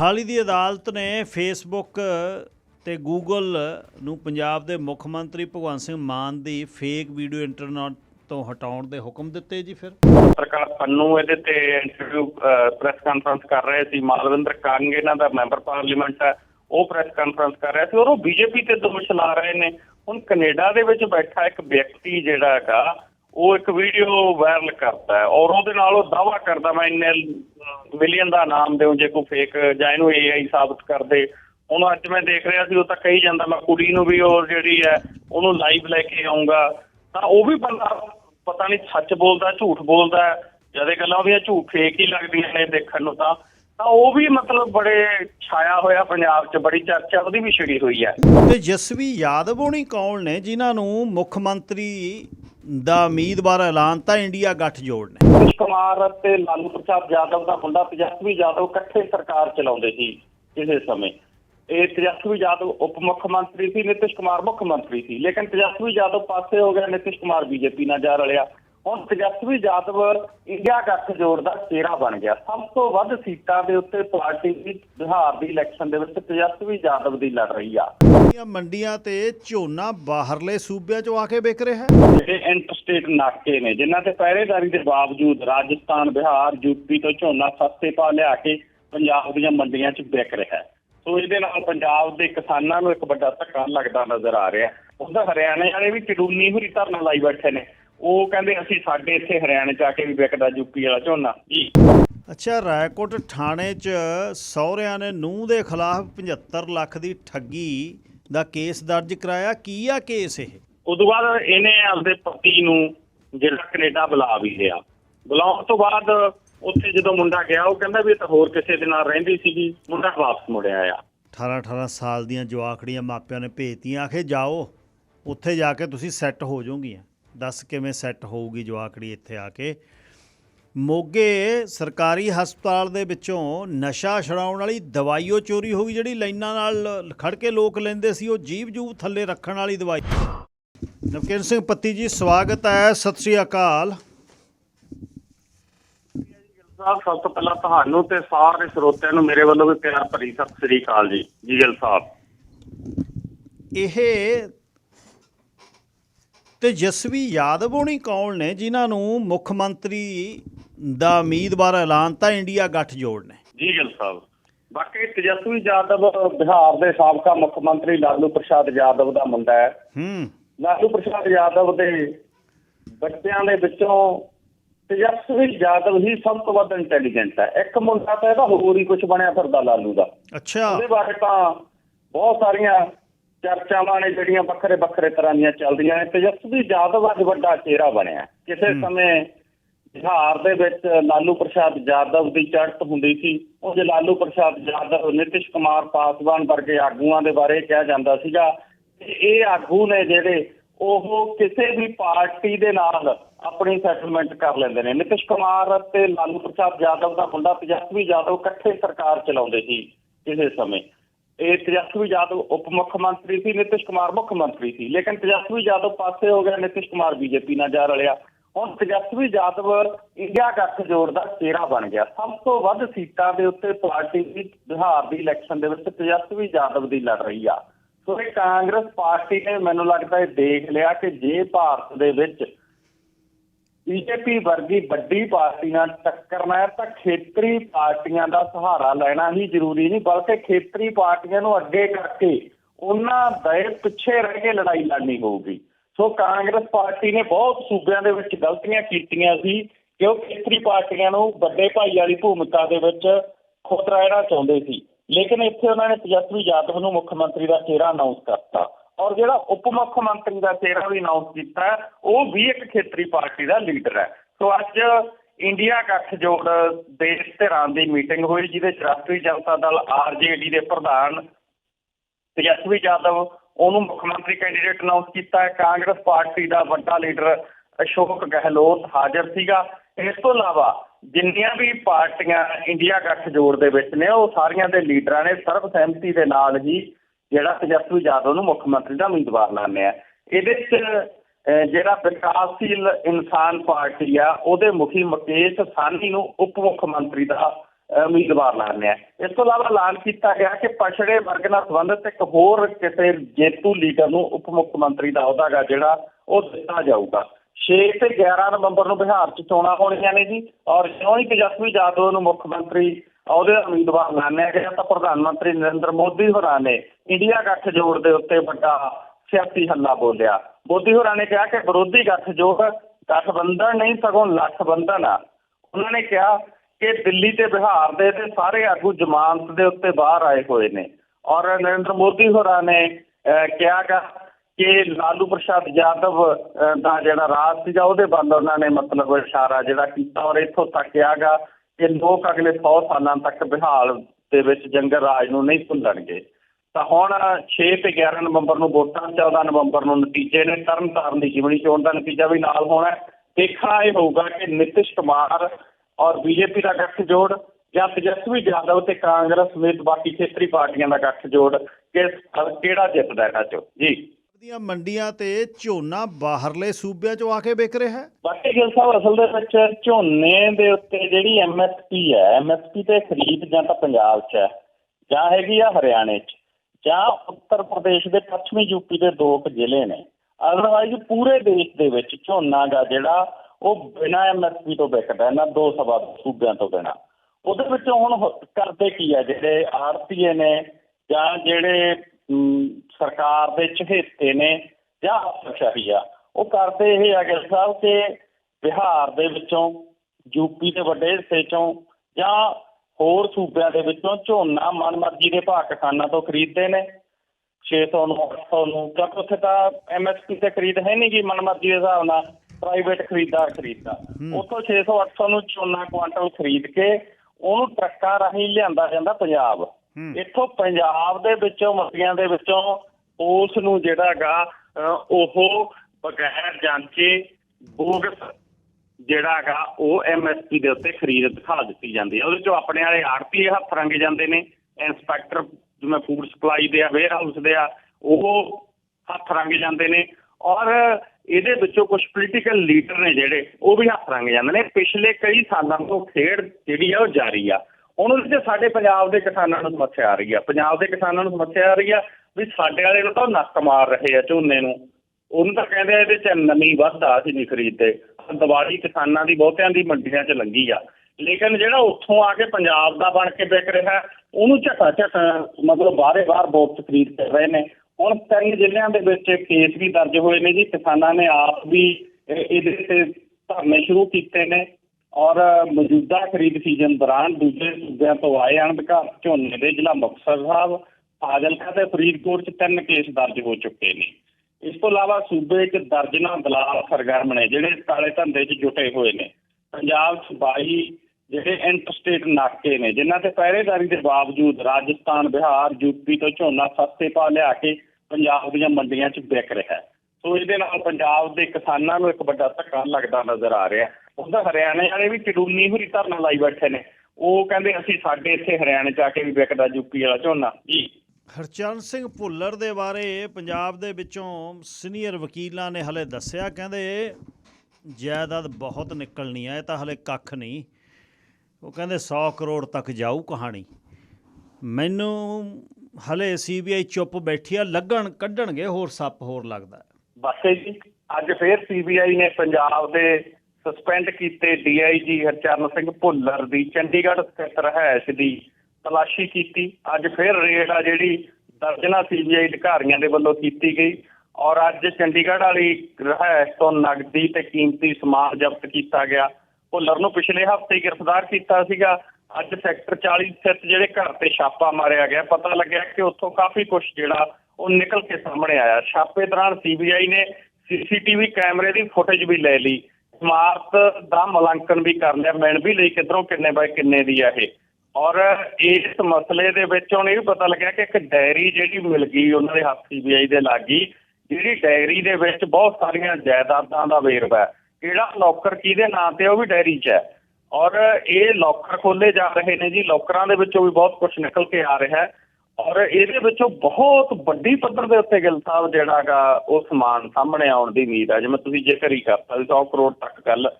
ਹਾਲ ਹੀ ਦੀ ਅਦਾਲਤ ਨੇ ਫੇਸਬੁੱਕ ਤੇ ਗੂਗਲ ਨੂੰ ਪੰਜਾਬ ਦੇ ਮੁੱਖ ਮੰਤਰੀ ਭਗਵੰਤ ਸਿੰਘ ਮਾਨ ਦੀ ਫੇਕ ਵੀਡੀਓ ਇੰਟਰਨੈਟ ਤੋਂ ਹਟਾਉਣ ਦੇ ਹੁਕਮ ਦਿੱਤੇ ਜੀ ਫਿਰ? ਸਰਕਾਰ ਪੰਨੂ ਇਹਦੇ ਤੇ ਇੰਟਰਵਿਊ ਪ੍ਰੈਸ ਕਾਨਫਰੰਸ ਕਰ ਰਹੇ ਸੀ। ਮਾਲਵਿੰਦਰ ਕੰਗ ਇਹਨਾਂ ਦਾ ਮੈਂਬਰ ਪਾਰਲੀਮੈਂਟ ਹੈ। ਉਹ ਪ੍ਰੈਸ ਕਾਨਫਰੰਸ ਕਰ ਰਿਹਾ ਸੀ ਔਰ ਉਹ ਬੀਜੇਪੀ ਤੇ ਦੋਸ਼ ਲਾ ਰਹੇ ਨੇ। ਹੁਣ ਕੈਨੇਡਾ ਦੇ ਵਿੱਚ ਬੈਠਾ ਇੱਕ ਵਿਅਕਤੀ ਜਿਹੜਾ ਹੈਗਾ ਉਹ ਇੱਕ ਵੀਡੀਓ ਵਾਇਰਲ ਕਰਦਾ ਹੈ ਔਰ ਉਹਦੇ ਨਾਲ ਉਹ ਦਾਵਾ ਕਰਦਾ, ਮੈਂ ਇੰਨੇ ਮਿਲੀਅਨ ਦਾ ਨਾਮ ਦਿਉ, ਜੇ ਕੋਈ ਫੇਕ ਜਾਂ ਇਹਨੂੰ ਏਆਈ ਸਾਬਤ ਕਰ ਦੇ ਅੱਜ ਮੈਂ ਦੇਖ ਰਿਹਾ ਸੀ, ਉਹ ਤਾਂ ਕਹੀ ਜਾਂਦਾ, ਮੈਂ ਕੁੜੀ ਨੂੰ ਵੀ ਉਹ ਜਿਹੜੀ ਹੈ, ਉਹਨੂੰ ਲਾਈਵ ਲੈ ਕੇ ਆਉਂਗਾ ਤਾਂ ਉਹ ਵੀ ਬੰਦਾ ਪਤਾ ਨਹੀਂ ਸੱਚ ਬੋਲਦਾ, ਝੂਠ ਬੋਲਦਾ ਹੈ। ਗੱਲਾਂ ਉਹਦੀਆਂ ਝੂਠ ਫੇਕ ਹੀ ਲੱਗਦੀਆਂ ਨੇ ਦੇਖਣ ਨੂੰ ਤਾਂ। ਤਾਂ ਉਹ ਵੀ ਮਤਲਬ ਬੜੇ ਛਾਇਆ ਹੋਇਆ ਪੰਜਾਬ 'ਚ, ਬੜੀ ਚਰਚਾ ਉਹਦੀ ਵੀ ਛਿੜੀ ਹੋਈ ਹੈ। ਤੇ ਜਸਵੀ ਯਾਦਵ ਹੋਣੀ ਕੌਣ ਨੇ, ਜਿਨ੍ਹਾਂ ਨੂੰ ਮੁੱਖ ਮੰਤਰੀ ਦਾ ਉਮੀਦਵਾਰ ਐਲਾਨ ਤਾਂ ਇੰਡੀਆ ਗੱਠਜੋੜ ਨੇ। ਨਿਤਿਸ਼ ਕੁਮਾਰ ਤੇ ਲਾਲੂ ਪ੍ਰਸਾਦ ਯਾਦਵ ਦਾ ਮੁੰਡਾ ਤੇਜਸਵੀ ਯਾਦਵ ਇਕੱਠੇ ਸਰਕਾਰ ਚਲਾਉਂਦੇ ਸੀ ਕਿਸੇ ਸਮੇਂ। ਇਹ ਤੇਜਸਵੀ ਯਾਦਵ ਉਪ ਮੁੱਖ ਮੰਤਰੀ ਸੀ, ਨਿਤੀਸ਼ ਕੁਮਾਰ ਮੁੱਖ ਮੰਤਰੀ ਸੀ। ਲੇਕਿਨ ਤੇਜਸਵੀ ਯਾਦਵ ਪਾਸੇ ਹੋ ਗਿਆ, ਨਿਤਿਸ਼ ਕੁਮਾਰ ਬੀਜੇਪੀ ਨਾਲ ਜਾ ਰਲਿਆ। ਹੁਣ ਤੇਜਸਵੀ ਯਾਦਵ ਇੰਡੀਆ ਗੱਠਜੋੜ ਦਾ ਚਿਹਰਾ ਬਣ ਗਿਆ। ਸਭ ਤੋਂ ਵੱਧ ਸੀਟਾਂ ਦੇ ਉੱਤੇ ਪਾਰਟੀ ਦੀ ਬਿਹਾਰ ਦੀ ਇਲੈਕਸ਼ਨ ਦੇ ਵਿੱਚ ਤੇਜਸਵੀ ਯਾਦਵ ਦੀ ਲੜ ਰਹੀ ਆ। ਮੰਡੀਆਂ ਤੇ ਝੋਨਾ ਬਾਹਰਲੇ ਸੂਬਿਆਂ ਚੋਂ ਆ ਕੇ ਵਿਕ ਰਿਹਾ ਹੈ। ਜਿਹੜੇ ਇੰਟਰਸਟੇਟ ਨਾਕੇ ਨੇ ਜਿਨ੍ਹਾਂ ਤੇ ਪਹਿਰੇਦਾਰੀ ਦੇ ਬਾਵਜੂਦ ਰਾਜਸਥਾਨ ਬਿਹਾਰ ਯੂਪੀ ਤੋਂ ਝੋਨਾ ਸਸਤੇ ਪਾ ਲਿਆ ਕੇ ਪੰਜਾਬ ਦੀਆਂ ਮੰਡੀਆਂ 'ਚ ਵਿਕ ਰਿਹਾ ਹੈ। ਸੋ ਇਹਦੇ ਨਾਲ ਪੰਜਾਬ ਦੇ ਕਿਸਾਨਾਂ ਨੂੰ ਇੱਕ ਵੱਡਾ ਧੱਕਾ ਲੱਗਦਾ ਨਜ਼ਰ ਆ ਰਿਹਾ। ਉਹਦਾ ਹਰਿਆਣੇ ਵਾਲੇ ਵੀ ਚੜੂਨੀ ਹੋਰੀ ਧਰਨਾ ਲਾਈ ਬੈਠੇ ਨੇ। ਉਹ ਕਹਿੰਦੇ ਅਸੀਂ ਸਾਡੇ ਇੱਥੇ ਹਰਿਆਣੇ 'ਚ ਆ ਕੇ ਵੀ ਵਿਕਦਾ ਯੂਪੀ ਵਾਲਾ ਝੋਨਾ। ਜੀ। ਅੱਛਾ ਰਾਏਕੋਟ ਥਾਣੇ 'ਚ ਸਹੁਰਿਆਂ ਨੇ ਨੂੰਹ ਦੇ ਖਿਲਾਫ 75 ਲੱਖ ਦੀ ਠੱਗੀ ਦਾ ਕੇਸ ਦਰਜ ਕਰਾਇਆ। ਕੀ ਆ ਕੇਸ ਇਹ? ਉਦੋਂ ਬਾਅਦ ਇਹਨੇ ਆਪਦੇ ਪਤੀ ਨੂੰ ਜਿਹੜਾ ਕੈਨੇਡਾ ਬੁਲਾ ਵੀ ਲਿਆ। ਬੁਲਾਉਣ ਤੋਂ ਬਾਅਦ ਉੱਥੇ ਜਦੋਂ ਮੁੰਡਾ ਗਿਆ ਉਹ ਕਹਿੰਦਾ ਵੀ ਇਹ ਤਾਂ ਹੋਰ ਕਿਸੇ ਦੇ ਨਾਲ ਰਹਿੰਦੀ ਸੀਗੀ। ਮੁੰਡਾ ਵਾਪਸ ਮੁੜਿਆ ਆ। 18 18 ਸਾਲ ਦੀਆਂ ਜਵਾਕੜੀਆਂ ਮਾਪਿਆਂ ਨੇ ਭੇਜਤੀਆਂ। ਆਖੇ ਜਾਓ ਉੱਥੇ ਜਾ ਕੇ ਤੁਸੀਂ ਸੈੱਟ ਹੋ ਜਾਓਗੀਆਂ। ਦੱਸ ਕਿਵੇਂ ਸੈੱਟ ਹੋਊਗੀ ਜਵਾਕੜੀ ਇੱਥੇ ਆ ਕੇ। ਮੋਗੇ ਸਰਕਾਰੀ ਹਸਪਤਾਲ ਦੇ ਵਿੱਚੋਂ ਨਸ਼ਾ ਛਡਾਉਣ ਵਾਲੀ ਦਵਾਈਓ ਚੋਰੀ ਹੋ ਗਈ ਜਿਹੜੀ ਲਾਈਨਾਂ ਨਾਲ ਖੜ ਕੇ ਲੋਕ ਲੈਂਦੇ ਸੀ ਉਹ ਜੀਵ ਜੂਬ ਥੱਲੇ ਰੱਖਣ ਵਾਲੀ ਦਵਾਈ। ਨਵਕਿਰਨ ਸਿੰਘ ਪੱਤੀ ਜੀ ਸਵਾਗਤ ਹੈ ਸਤਿ ਸ੍ਰੀ ਅਕਾਲ। ਸਾਹਿਬ ਸਭ ਤੋਂ ਪਹਿਲਾਂ ਤੁਹਾਨੂੰ ਤੇ ਸਾਰੇ ਸਰੋਤਿਆਂ ਨੂੰ ਮੇਰੇ ਵੱਲੋਂ ਵੀ ਪਿਆਰ ਭਰੀ ਸਤਿ ਸ੍ਰੀ ਅਕਾਲ ਜੀ ਜੀ ਗਿੱਲ ਸਾਹਿਬ। ਇਹ ਤੇ ਜਸਵੀ ਯਾਦਵ ਹੋਣੀ ਕੌਣ ਨੇ? ਜਿਨ੍ਹਾਂ ਨੂੰ ਮੁੱਖ ਮੰਤਰੀ ਦਾ ਉਮੀਦਵਾਰ ਐਲਾਨ ਤਾਂ ਇੰਡੀਆ ਗੱਠਜੋੜ ਨੇ। ਜੀ ਗਿੱਲ ਸਾਹਿਬ। ਬਾਕੀ ਤੇਜਸਵੀ ਯਾਦਵ ਬਿਹਾਰ ਦੇ ਸਾਬਕਾ ਮੁੱਖ ਮੰਤਰੀ ਲਾਲੂ ਪ੍ਰਸਾਦ ਯਾਦਵ ਦਾ ਮੁੰਡਾ ਹੈ। ਹੂੰ। ਲਾਲੂ ਪ੍ਰਸਾਦ ਯਾਦਵ ਦੇ ਬੱਚਿਆਂ ਦੇ ਵਿੱਚੋਂ ਤੇਜਸਵੀ ਯਾਦਵ ਹੀ ਸਭ ਤੋਂ ਵੱਧ ਇੰਟੈਲੀਜੈਂਟ ਹੈ। ਇੱਕ ਮੁੰਡਾ ਤਾਂ ਇਹਦਾ ਹੋਰ ਹੀ ਕੁਝ ਬਣਿਆ ਫਿਰਦਾ ਲਾਲੂ ਦਾ। ਅੱਛਾ। ਉਹਦੇ ਬਾਰੇ ਤਾਂ ਬਹੁਤ ਸਾਰੀਆਂ ਚਰਚਾਵਾਂ ਨੇ ਜਿਹੜੀਆਂ ਵੱਖਰੇ ਵੱਖਰੇ ਤਰ੍ਹਾਂ ਦੀਆਂ ਚੱਲਦੀਆਂ ਨੇ ਤੇਜਸਵੀ ਯਾਦਵ ਅੱਜ ਵੱਡਾ ਚਿਹਰਾ ਬਣਿਆ। ਕਿਸੇ ਸਮੇਂ ਬਿਹਾਰ ਦੇ ਵਿੱਚ ਲਾਲੂ ਪ੍ਰਸਾਦ ਯਾਦਵ ਦੀ ਚੜ੍ਹਤ ਹੁੰਦੀ ਸੀ ਉਹ ਜੇ ਲਾਲੂ ਪ੍ਰਸਾਦ ਯਾਦਵ ਨਿਤਿਸ਼ ਕੁਮਾਰ ਪਾਸਵਾਨ ਵਰਗੇ ਆਗੂਆਂ ਦੇ ਬਾਰੇ ਕਿਹਾ ਜਾਂਦਾ ਸੀਗਾ ਇਹ ਆਗੂ ਨੇ ਜਿਹੜੇ ਉਹ ਕਿਸੇ ਵੀ ਪਾਰਟੀ ਦੇ ਨਾਲ ਆਪਣੀ ਸੈਟਲਮੈਂਟ ਕਰ ਲੈਂਦੇ ਨੇ। ਨਿਤਿਸ਼ ਕੁਮਾਰ ਅਤੇ ਲਾਲੂ ਪ੍ਰਸਾਦ ਯਾਦਵ ਦਾ ਮੁੰਡਾ ਤੇਜਸਵੀ ਯਾਦਵ ਇਕੱਠੇ ਸਰਕਾਰ ਚਲਾਉਂਦੇ ਸੀ ਕਿਸੇ ਸਮੇਂ। ਇਹ ਤੇਜਸਵੀ ਯਾਦਵ ਉਪ ਮੁੱਖ ਮੰਤਰੀ ਸੀ, ਨਿਤਿਸ਼ ਕੁਮਾਰ ਮੁੱਖ ਮੰਤਰੀ ਸੀ। ਲੇਕਿਨ ਤੇਜਸਵੀ ਯਾਦਵ ਪਾਸੇ ਹੋ ਗਿਆ ਨਿਤਿਸ਼ ਕੁਮਾਰ ਬੀਜੇਪੀ ਨਾਲ ਜਾ ਰਲਿਆ। ਹੁਣ ਤੇਜਸਵੀ ਯਾਦਵ ਇੰਡੀਆ ਗੱਠਜੋੜ ਦਾ ਚਿਹਰਾ ਬਣ ਗਿਆ। ਸਭ ਤੋਂ ਵੱਧ ਸੀਟਾਂ ਦੇ ਉੱਤੇ ਪਾਰਟੀ ਦੀ ਬਿਹਾਰ ਦੀ ਇਲੈਕਸ਼ਨ ਦੇ ਵਿੱਚ ਤੇਜਸਵੀ ਯਾਦਵ ਦੀ ਲੜ ਰਹੀ ਆ। ਸੋ ਇਹ ਕਾਂਗਰਸ ਪਾਰਟੀ ਨੇ ਮੈਨੂੰ ਲੱਗਦਾ ਇਹ ਦੇਖ ਲਿਆ ਕਿ ਜੇ ਭਾਰਤ ਦੇ ਵਿੱਚ ਬੀਜੇਪੀ ਵਰਗੀ ਵੱਡੀ ਪਾਰਟੀ ਨਾਲ ਟੱਕਰਨਾ ਹੈ ਤਾਂ ਖੇਤਰੀ ਪਾਰਟੀਆਂ ਦਾ ਸਹਾਰਾ ਲੈਣਾ ਹੀ ਜ਼ਰੂਰੀ ਨਹੀਂ, ਬਲਕਿ ਖੇਤਰੀ ਪਾਰਟੀਆਂ ਨੂੰ ਅੱਗੇ ਕਰਕੇ ਉਹਨਾਂ ਦੇ ਪਿੱਛੇ ਰਹਿ ਕੇ ਲੜਾਈ ਲੜਨੀ ਹੋਊਗੀ। ਸੋ ਕਾਂਗਰਸ ਪਾਰਟੀ ਨੇ ਬਹੁਤ ਸੂਬਿਆਂ ਦੇ ਵਿੱਚ ਗਲਤੀਆਂ ਕੀਤੀਆਂ ਸੀ ਕਿ ਉਹ ਖੇਤਰੀ ਪਾਰਟੀਆਂ ਨੂੰ ਵੱਡੇ ਭਾਈ ਵਾਲੀ ਭੂਮਿਕਾ ਦੇ ਵਿੱਚ ਖੁਦ ਰਹਿਣਾ ਚਾਹੁੰਦੇ ਸੀ। ਲੇਕਿਨ ਇੱਥੇ ਉਹਨਾਂ ਨੇ ਤੇਜਸਵੀ ਯਾਦਵ ਨੂੰ ਮੁੱਖ ਮੰਤਰੀ ਦਾ ਚਿਹਰਾ ਅਨਾਉਂਸ ਕਰਤਾ। ਔਰ ਜਿਹੜਾ ਉਪ ਮੁੱਖ ਮੰਤਰੀ ਦਾ ਚਿਹਰਾ ਵੀ ਅਨਾਉਂਸ ਕੀਤਾ ਉਹ ਵੀ ਇੱਕ ਖੇਤਰੀ ਪਾਰਟੀ ਦਾ ਲੀਡਰ ਹੈ। ਸੋ ਅੱਜ ਇੰਡੀਆ ਗੱਠਜੋੜ ਦੇਸ਼ ਧਿਰਾਂ ਦੀ ਮੀਟਿੰਗ ਹੋਈ, ਜਿਹਦੇ ਚ ਰਾਸ਼ਟਰੀ ਜਨਤਾ ਦਲ ਆਰਜੇਡੀ ਦੇ ਪ੍ਰਧਾਨ ਤੇਜਸਵੀ ਯਾਦਵ, ਉਹਨੂੰ ਮੁੱਖ ਮੰਤਰੀ ਕੈਂਡੀਡੇਟ ਅਨਾਉਂਸ ਕੀਤਾ ਹੈ। ਕਾਂਗਰਸ ਪਾਰਟੀ ਦਾ ਵੱਡਾ ਲੀਡਰ ਅਸ਼ੋਕ ਗਹਿਲੋਤ ਹਾਜ਼ਰ ਸੀਗਾ। ਇਸ ਤੋਂ ਇਲਾਵਾ ਜਿੰਨੀਆਂ ਵੀ ਪਾਰਟੀਆਂ ਇੰਡੀਆ ਗੱਠਜੋੜ ਦੇ ਵਿੱਚ ਨੇ, ਉਹ ਸਾਰੀਆਂ ਦੇ ਲੀਡਰਾਂ ਨੇ ਸਰਬ ਸਹਿਮਤੀ ਦੇ ਨਾਲ ਹੀ ਜਿਹੜਾ ਤੇਜਸਵੀ ਯਾਦਵ ਨੂੰ ਮੁੱਖ ਮੰਤਰੀ ਦਾ ਉਮੀਦਵਾਰ ਲਾਣਿਆ ਇਹਦੇ ਚ ਅਹ, ਜਿਹੜਾ ਵਿਕਾਸਸ਼ੀਲ ਇਨਸਾਨ ਪਾਰਟੀ ਆ ਉਹਦੇ ਮੁਖੀ ਮੁਕੇਸ਼ ਸਾਨੀ ਨੂੰ ਉਪ ਮੁੱਖ ਮੰਤਰੀ ਦਾ ਉਮੀਦਵਾਰ ਲਾਣੇ ਆ ਇਸ ਤੋਂ ਇਲਾਵਾ ਐਲਾਨ ਕੀਤਾ ਗਿਆ ਕਿ ਪਛੜੇ ਵਰਗ ਨਾਲ ਸੰਬੰਧਿਤ ਇੱਕ ਹੋਰ ਕਿਸੇ ਜੇਤੂ ਲੀਡਰ ਨੂੰ ਉਪ ਮੁੱਖ ਮੰਤਰੀ ਦਾ ਅਹੁਦਾ ਗਾ ਜਿਹੜਾ ਉਹ ਦਿੱਤਾ ਜਾਊਗਾ। 6 ਤੇ 11 ਨਵੰਬਰ ਨੂੰ ਬਿਹਾਰ 'ਚ ਚੋਣਾਂ ਹੋਣੀਆਂ ਨੇ ਜੀ ਔਰ ਜਿਉਂ ਹੀ ਤੇਜਸਵੀ ਯਾਦਵ ਨੂੰ ਮੁੱਖ ਮੰਤਰੀ ਉਹਦੇ ਉਮੀਦਵਾਰ ਐਲਾਨਿਆ ਗਿਆ ਤਾਂ ਪ੍ਰਧਾਨ ਮੰਤਰੀ ਨਰਿੰਦਰ ਮੋਦੀ ਹੋਰਾਂ ਨੇ ਇੰਡੀਆ ਗੱਠਜੋੜ ਦੇ ਉੱਤੇ ਵੱਡਾ ਸਿਆਸੀ ਹੱਲਾ ਬੋਲਿਆ। ਮੋਦੀ ਹੋਰਾਂ ਨੇ ਕਿਹਾ ਕਿ ਵਿਰੋਧੀ ਗੱਠਜੋੜ ਗਠਬੰਧਨ ਨਹੀਂ ਸਗੋਂ ਲੱਠਬੰਧਨ ਆ। ਉਹਨਾਂ ਨੇ ਕਿਹਾ ਕਿ ਦਿੱਲੀ ਤੇ ਬਿਹਾਰ ਦੇ ਤੇ ਸਾਰੇ ਆਗੂ ਜ਼ਮਾਨਤ ਦੇ ਉੱਤੇ ਬਾਹਰ ਆਏ ਹੋਏ ਨੇ। ਔਰ ਨਰਿੰਦਰ ਮੋਦੀ ਹੋਰਾਂ ਨੇ ਅਹ, ਕਿਹਾ ਗਾ ਕਿ ਲਾਲੂ ਪ੍ਰਸ਼ਾਦ ਯਾਦਵ ਦਾ ਜਿਹੜਾ ਰਾਜ ਸੀਗਾ ਉਹਦੇ ਬੰਦ ਉਹਨਾਂ ਨੇ ਮਤਲਬ ਇਸ਼ਾਰਾ ਜਿਹੜਾ ਕੀਤਾ ਔਰ ਇੱਥੋਂ ਤੱਕ ਕਿਹਾ ਗਾ ਲੋਕ ਅਗਲੇ 100 ਸਾਲਾਂ ਤੱਕ ਬਿਹਾਰ ਦੇ ਵਿੱਚ ਜੰਗਲ ਰਾਜ ਨੂੰ ਨਹੀਂ ਭੁੱਲਣਗੇ, ਤਾਂ ਹੁਣ 6 ਤੇ 11 ਨਵੰਬਰ ਨੂੰ ਵੋਟਾਂ 14 ਨਵੰਬਰ ਨੂੰ ਨਤੀਜੇ ਨੇ ਤਰਨ ਤਾਰਨ ਦੀ ਜਿਮਣੀ ਚੋਣ ਦਾ ਨਤੀਜਾ ਵੀ ਨਾਲ ਹੋਣਾ ਦੇਖਣਾ ਇਹ ਹੋਊਗਾ ਕਿ ਨਿਤਿਸ਼ ਕੁਮਾਰ ਔਰ ਬੀਜੇਪੀ ਦਾ ਗੱਠਜੋੜ ਜਾਂ ਤੇਜਸਵੀ ਯਾਦਵ ਤੇ ਕਾਂਗਰਸ ਸਮੇਤ ਬਾਕੀ ਖੇਤਰੀ ਪਾਰਟੀਆਂ ਦਾ ਗੱਠਜੋੜ ਕਿਸ ਕਿਹੜਾ ਜਿੱਤਦਾ ਇਹਨਾਂ ਚੋਂ ਜੀ। ਦੀਆਂ ਮੰਡੀਆਂ ਤੇ ਝੋਨਾ ਬਾਹਰਲੇ ਸੂਬਿਆਂ ਚੋਂ ਆ ਕੇ ਵਿਕ ਰਿਹਾ ਹੈ? ਬਾਕੀ ਗਿਲ ਸਾਹਿਬ, ਅਸਲ ਦੇ ਵਿੱਚ ਝੋਨੇ ਦੇ ਉੱਤੇ ਜਿਹੜੀ ਐਮਐਸਪੀ ਹੈ ਐਮਐਸਪੀ ਤੇ ਖਰੀਦ ਜਾਂ ਤਾਂ ਪੰਜਾਬ 'ਚ ਹੈ, ਜਾਂ ਹੈਗੀ ਆ ਹਰਿਆਣੇ 'ਚ, ਜਾਂ ਉੱਤਰ ਪ੍ਰਦੇਸ਼ ਦੇ ਪੱਛਮੀ ਯੂਪੀ ਦੇ ਦੋ ਕੁ ਜ਼ਿਲ੍ਹੇ ਨੇ। ਅਦਰਵਾਈਜ਼ ਪੂਰੇ ਦੇਸ਼ ਦੇ ਵਿੱਚ ਝੋਨਾ ਦਾ ਜਿਹੜਾ ਉਹ ਬਿਨਾਂ ਐਮਐਸਪੀ ਤੋਂ ਵਿਕਦਾ ਇਹਨਾਂ ਦੋ ਸਵਾ ਸੂਬਿਆਂ ਤੋਂ ਬਿਨਾਂ। ਉਹਦੇ ਵਿੱਚ ਹੁਣ ਕਰਦੇ ਕੀ ਆ, ਜਿਹੜੇ ਆਰਪੀਏ ਨੇ ਜਾਂ ਜਿਹੜੇ ਸਰਕਾਰ ਦੇ ਚਹੇਤੇ ਨੇ ਜਾਂ ਅਫਸਰਸ਼ਾਹੀ ਆ ਉਹ ਕਰਦੇ ਇਹ ਆ ਗਿਲ ਸਾਹਿਬ ਕਿ ਬਿਹਾਰ ਦੇ ਵਿੱਚੋਂ ਯੂਪੀ ਦੇ ਵੱਡੇ ਹਿੱਸੇ ਚੋਂ ਜਾਂ ਹੋਰ ਸੂਬਿਆਂ ਦੇ ਵਿੱਚੋਂ ਝੋਨਾ ਮਨਮਰਜ਼ੀ ਦੇ ਭਾਅ ਕਿਸਾਨਾਂ ਤੋਂ ਖਰੀਦਦੇ ਨੇ। 600 ਨੂੰ 800 ਨੂੰ ਕਿਉਂਕਿ ਉੱਥੇ ਤਾਂ ਐਮਐਸਪੀ ਤੇ ਖਰੀਦ ਹੈ ਨਹੀਂ ਗੀ ਮਨਮਰਜ਼ੀ ਦੇ ਹਿਸਾਬ ਨਾਲ ਪ੍ਰਾਈਵੇਟ ਖਰੀਦਦਾਰ ਖਰੀਦਦਾ। ਉੱਥੋਂ 600 800 ਨੂੰ ਝੋਨਾ ਕੁਆਂਟਲ ਖਰੀਦ ਕੇ ਉਹਨੂੰ ਟਰੱਕਾਂ ਰਾਹੀਂ ਲਿਆਂਦਾ ਜਾਂਦਾ ਪੰਜਾਬ। ਇੱਥੋਂ ਪੰਜਾਬ ਦੇ ਵਿੱਚੋਂ ਮੰਡੀਆਂ ਦੇ ਵਿੱਚੋਂ ਉਸ ਨੂੰ ਜਿਹੜਾ ਗਾ ਉਹ ਬਗੈਰ ਜਾਂਚੇ ਬੋਗਸ ਜਿਹੜਾ ਹੈਗਾ ਉਹ ਐਮਐਸਪੀ ਦੇ ਉੱਤੇ ਖਰੀਦ ਦਿਖਾ ਦਿੱਤੀ ਜਾਂਦੀ ਹੈ। ਉਹਦੇ ਚੋਂ ਆਪਣੇ ਵਾਲੇ ਆੜਤੀ ਹੱਥ ਰੰਗ ਜਾਂਦੇ ਨੇ। ਇੰਸਪੈਕਟਰ ਜਿਵੇਂ ਫੂਡ ਸਪਲਾਈ ਦੇ ਆ ਵੇਅਰ ਹਾਊਸ ਦੇ ਆ, ਉਹ ਹੱਥ ਰੰਗ ਜਾਂਦੇ ਨੇ। ਔਰ ਇਹਦੇ ਵਿੱਚੋਂ ਕੁਝ ਪੋਲੀਟੀਕਲ ਲੀਡਰ ਨੇ ਜਿਹੜੇ, ਉਹ ਵੀ ਹੱਥ ਰੰਗ ਜਾਂਦੇ ਨੇ। ਪਿਛਲੇ ਕਈ ਸਾਲਾਂ ਤੋਂ ਖੇਡ ਜਿਹੜੀ ਆ, ਉਹ ਜਾਰੀ ਆ। ਹੁਣ ਉਹਦੇ ਸਾਡੇ ਪੰਜਾਬ ਦੇ ਕਿਸਾਨਾਂ ਨੂੰ ਸਮੱਸਿਆ ਆ ਰਹੀ ਆ। ਪੰਜਾਬ ਦੇ ਕਿਸਾਨਾਂ ਨੂੰ ਸਮੱਸਿਆ ਆ ਰਹੀ ਆ ਵੀ ਸਾਡੇ ਵਾਲੇ ਨੂੰ ਤਾਂ ਉਹ ਨੱਕ ਮਾਰ ਰਹੇ ਆ ਝੋਨੇ ਨੂੰ। ਉਹਨੂੰ ਤਾਂ ਕਹਿੰਦੇ ਇਹਦੇ ਚ ਨਮੀ ਵੱਧਦਾ ਅਸੀਂ ਨਹੀਂ ਖਰੀਦਦੇ ਦੀਵਾਲੀ ਕਿਸਾਨਾਂ ਦੀ ਬਹੁਤਿਆਂ ਦੀ ਮੰਡੀਆਂ 'ਚ ਲੰਗੀ ਆ। ਲੇਕਿਨ ਜਿਹੜਾ ਉੱਥੋਂ ਆ ਕੇ ਪੰਜਾਬ ਦਾ ਬਣ ਕੇ ਵਿਕ ਰਿਹਾ, ਉਹਨੂੰ ਝਟਾ ਝਟ, ਮਤਲਬ ਬਾਹਰੇ ਬਾਹਰ ਬਹੁਤ ਖਰੀਦ ਕਰ ਰਹੇ ਨੇ। ਹੁਣ ਤਿੰਨ ਜ਼ਿਲ੍ਹਿਆਂ ਦੇ ਵਿੱਚ ਕੇਸ ਵੀ ਦਰਜ ਹੋਏ ਨੇ ਜੀ। ਕਿਸਾਨਾਂ ਨੇ ਆਪ ਵੀ ਇਹਦੇ ਤੇ ਧਰਨੇ ਸ਼ੁਰੂ ਕੀਤੇ ਨੇ। ਔਰ ਮੌਜੂਦਾ ਖਰੀਦ ਸੀਜ਼ਨ ਦੌਰਾਨ ਦੂਜੇ ਸੂਬਿਆਂ ਤੋਂ ਆਏ ਅਣਅਧਿਕਾਰ ਝੋਨੇ ਦੇ ਜ਼ਿਲ੍ਹਾ ਮੁਕਤਸਰ ਸਾਹਿਬ, ਫਾਜ਼ਿਲਕਾ ਤੇ ਫਰੀਦਕੋਟ 'ਚ ਤਿੰਨ ਕੇਸ ਦਰਜ ਹੋ ਚੁੱਕੇ ਨੇ। ਇਸ ਤੋਂ ਇਲਾਵਾ ਸੂਬੇ 'ਚ ਦਰਜਨਾਂ ਦਲਾਲ ਸਰਗਰਮ ਨੇ, ਜਿਹੜੇ ਕਾਲੇ ਧੰਦੇ 'ਚ ਜੁਟੇ ਹੋਏ ਨੇ। ਪੰਜਾਬ 'ਚ 22 ਜਿਹੜੇ ਇੰਟਰਸਟੇਟ ਨਾਕੇ ਨੇ, ਜਿਨ੍ਹਾਂ ਤੇ ਪਹਿਰੇਦਾਰੀ ਦੇ ਬਾਵਜੂਦ ਰਾਜਸਥਾਨ, ਬਿਹਾਰ ਯੂਪੀ ਤੋਂ ਝੋਨਾ ਸਸਤੇ ਪਾ ਲਿਆ ਕੇ ਪੰਜਾਬ ਦੀਆਂ ਮੰਡੀਆਂ 'ਚ ਵਿਕ ਰਿਹਾ। ਸੋ ਇਹਦੇ ਨਾਲ ਪੰਜਾਬ ਦੇ ਕਿਸਾਨਾਂ ਨੂੰ ਇੱਕ ਵੱਡਾ ਧੱਕਾ ਲੱਗਦਾ ਨਜ਼ਰ ਆ ਰਿਹਾ। ਉਹਦਾ ਹਰਿਆਣੇ ਵਾਲੇ ਵੀ ਚੜੂਨੀ ਹੋਰੀ ਧਰਨਾ ਲਾਈ ਬੈਠੇ ਨੇ। ਉਹ ਕਹਿੰਦੇ ਅਸੀਂ ਸਾਡੇ ਇੱਥੇ ਹਰਿਆਣੇ 'ਚ ਆ ਕੇ ਵੀ ਵਿਕਦਾ ਯੂਪੀ ਵਾਲਾ ਝੋਨਾ। ਜੀ। ਹਰਚਰਨ ਸਿੰਘ ਭੁੱਲਰ ਦੇ ਬਾਰੇ ਪੰਜਾਬ ਦੇ ਵਿੱਚੋਂ ਸੀਨੀਅਰ ਵਕੀਲਾਂ ਨੇ ਹਲੇ ਦੱਸਿਆ ਕਹਿੰਦੇ ਜਾਇਦਾਦ ਬਹੁਤ ਨਿਕਲਣੀ ਹੈ ਇਹ ਤਾਂ ਹਲੇ ਕੱਖ ਨਹੀਂ। ਉਹ ਕਹਿੰਦੇ 100 ਕਰੋੜ ਤੱਕ ਜਾਊ ਕਹਾਣੀ। ਮੈਨੂੰ ਹਲੇ ਸੀਬੀਆਈ ਚੁੱਪ ਬੈਠੀ ਆ ਲੱਗਣ ਕੱਢਣਗੇ ਹੋਰ ਸੱਪ ਹੋਰ ਲੱਗਦਾ। ਬਸ ਜੀ ਅੱਜ ਫੇਰ ਸੀਬੀਆਈ ਨੇ ਪੰਜਾਬ ਦੇ ਸਸਪੈਂਡ ਕੀਤੇ ਡੀਆਈਜੀ ਹਰਚਰਨ ਸਿੰਘ ਭੁੱਲਰ ਦੀ। ਚੰਡੀਗੜ੍ਹ ਸਥਿਤ ਰਹਿائش ਦੀ ਤਲਾਸ਼ੀ ਕੀਤੀ। ਅੱਜ ਫਿਰ ਰੇਡ ਆ ਜਿਹੜੀ ਦਰਜਨਾ ਸੀਬੀਆਈ ਅਧਿਕਾਰੀਆਂ ਦੇ ਵੱਲੋਂ ਕੀਤੀ ਗਈ। ਔਰ ਅੱਜ ਚੰਡੀਗੜ੍ਹ ਵਾਲੀ ਰਹਿائش ਤੋਂ ਨਗਦੀ ਤੇ ਕੀਮਤੀ ਸਮਾਨ ਜ਼ਬਤ ਕੀਤਾ ਗਿਆ। ਭੁੱਲਰ ਨੂੰ ਪਿਛਲੇ ਹਫ਼ਤੇ ਗ੍ਰਿਫਤਾਰ ਕੀਤਾ ਸੀਗਾ। ਅੱਜ ਸੈਕਟਰ 40 ਸਥਿਤ ਜਿਹੜੇ ਘਰ ਤੇ ਛਾਪਾ ਮਾਰਿਆ ਗਿਆ। ਪਤਾ ਲੱਗਿਆ ਕਿ ਉੱਥੋਂ ਕਾਫੀ ਕੁਝ ਜਿਹੜਾ ਉਹ ਨਿਕਲ ਕੇ ਸਾਹਮਣੇ ਆਇਆ। ਛਾਪੇ ਦੌਰਾਨ ਸੀਬੀਆਈ ਨੇ ਸੀਸੀਟੀਵੀ ਕੈਮਰੇ ਦੀ ਫੁਟੇਜ ਵੀ ਲੈ ਲਈ। ਇਮਾਰਤ ਦਾ ਮੁਲਾਂਕਣ ਵੀ ਕਰ ਲਿਆ, ਮਿਣ ਵੀ ਲਈ ਕਿਧਰੋਂ ਕਿੰਨੇ ਬਾਏ ਕਿੰਨੇ ਦੀ ਆ ਇਹ। ਔਰ ਇਸ ਮਸਲੇ ਦੇ ਵਿੱਚ ਹੁਣ ਵੀ ਪਤਾ ਲੱਗਿਆ ਕਿ ਇੱਕ ਡਾਇਰੀ ਜਿਹੜੀ ਮਿਲ ਗਈ ਉਹਨਾਂ ਦੇ ਹੱਥ ਸੀਬੀਆਈ ਦੇ ਲੱਗੀ, ਜਿਹੜੀ ਡਾਇਰੀ ਦੇ ਵਿੱਚ ਬਹੁਤ ਸਾਰੀਆਂ ਜਾਇਦਾਦਾਂ ਦਾ ਵੇਰਵਾ ਹੈ। ਕਿਹੜਾ ਲੋਕਰ ਕਿਹਦੇ ਨਾਂ ਤੇ ਉਹ ਵੀ ਡਾਇਰੀ 'ਚ ਹੈ। ਔਰ ਇਹ ਲੋਕਰ ਖੋਲੇ ਜਾ ਰਹੇ ਨੇ ਜੀ, ਲੋਕਰਾਂ ਦੇ ਵਿੱਚੋਂ ਵੀ ਬਹੁਤ ਕੁਝ ਨਿਕਲ ਕੇ ਆ ਰਿਹਾ ਹੈ। ਔਰ ਇਹਦੇ ਵਿੱਚੋਂ ਬਹੁਤ ਵੱਡੀ ਪੱਧਰ ਦੇ ਉੱਤੇ ਗਿੱਲ ਸਾਹਿਬ ਜਿਹੜਾਗਾ ਉਹ ਸਮਾਨ ਸਾਹਮਣੇ ਆਉਣ ਦੀ ਉਮੀਦ ਹੈ। ਜਿਵੇਂ ਤੁਸੀਂ ਜ਼ਿਕਰ ਹੀ ਕਰਤਾ ਵੀ 100 ਕਰੋੜ ਤੱਕ ਗੱਲ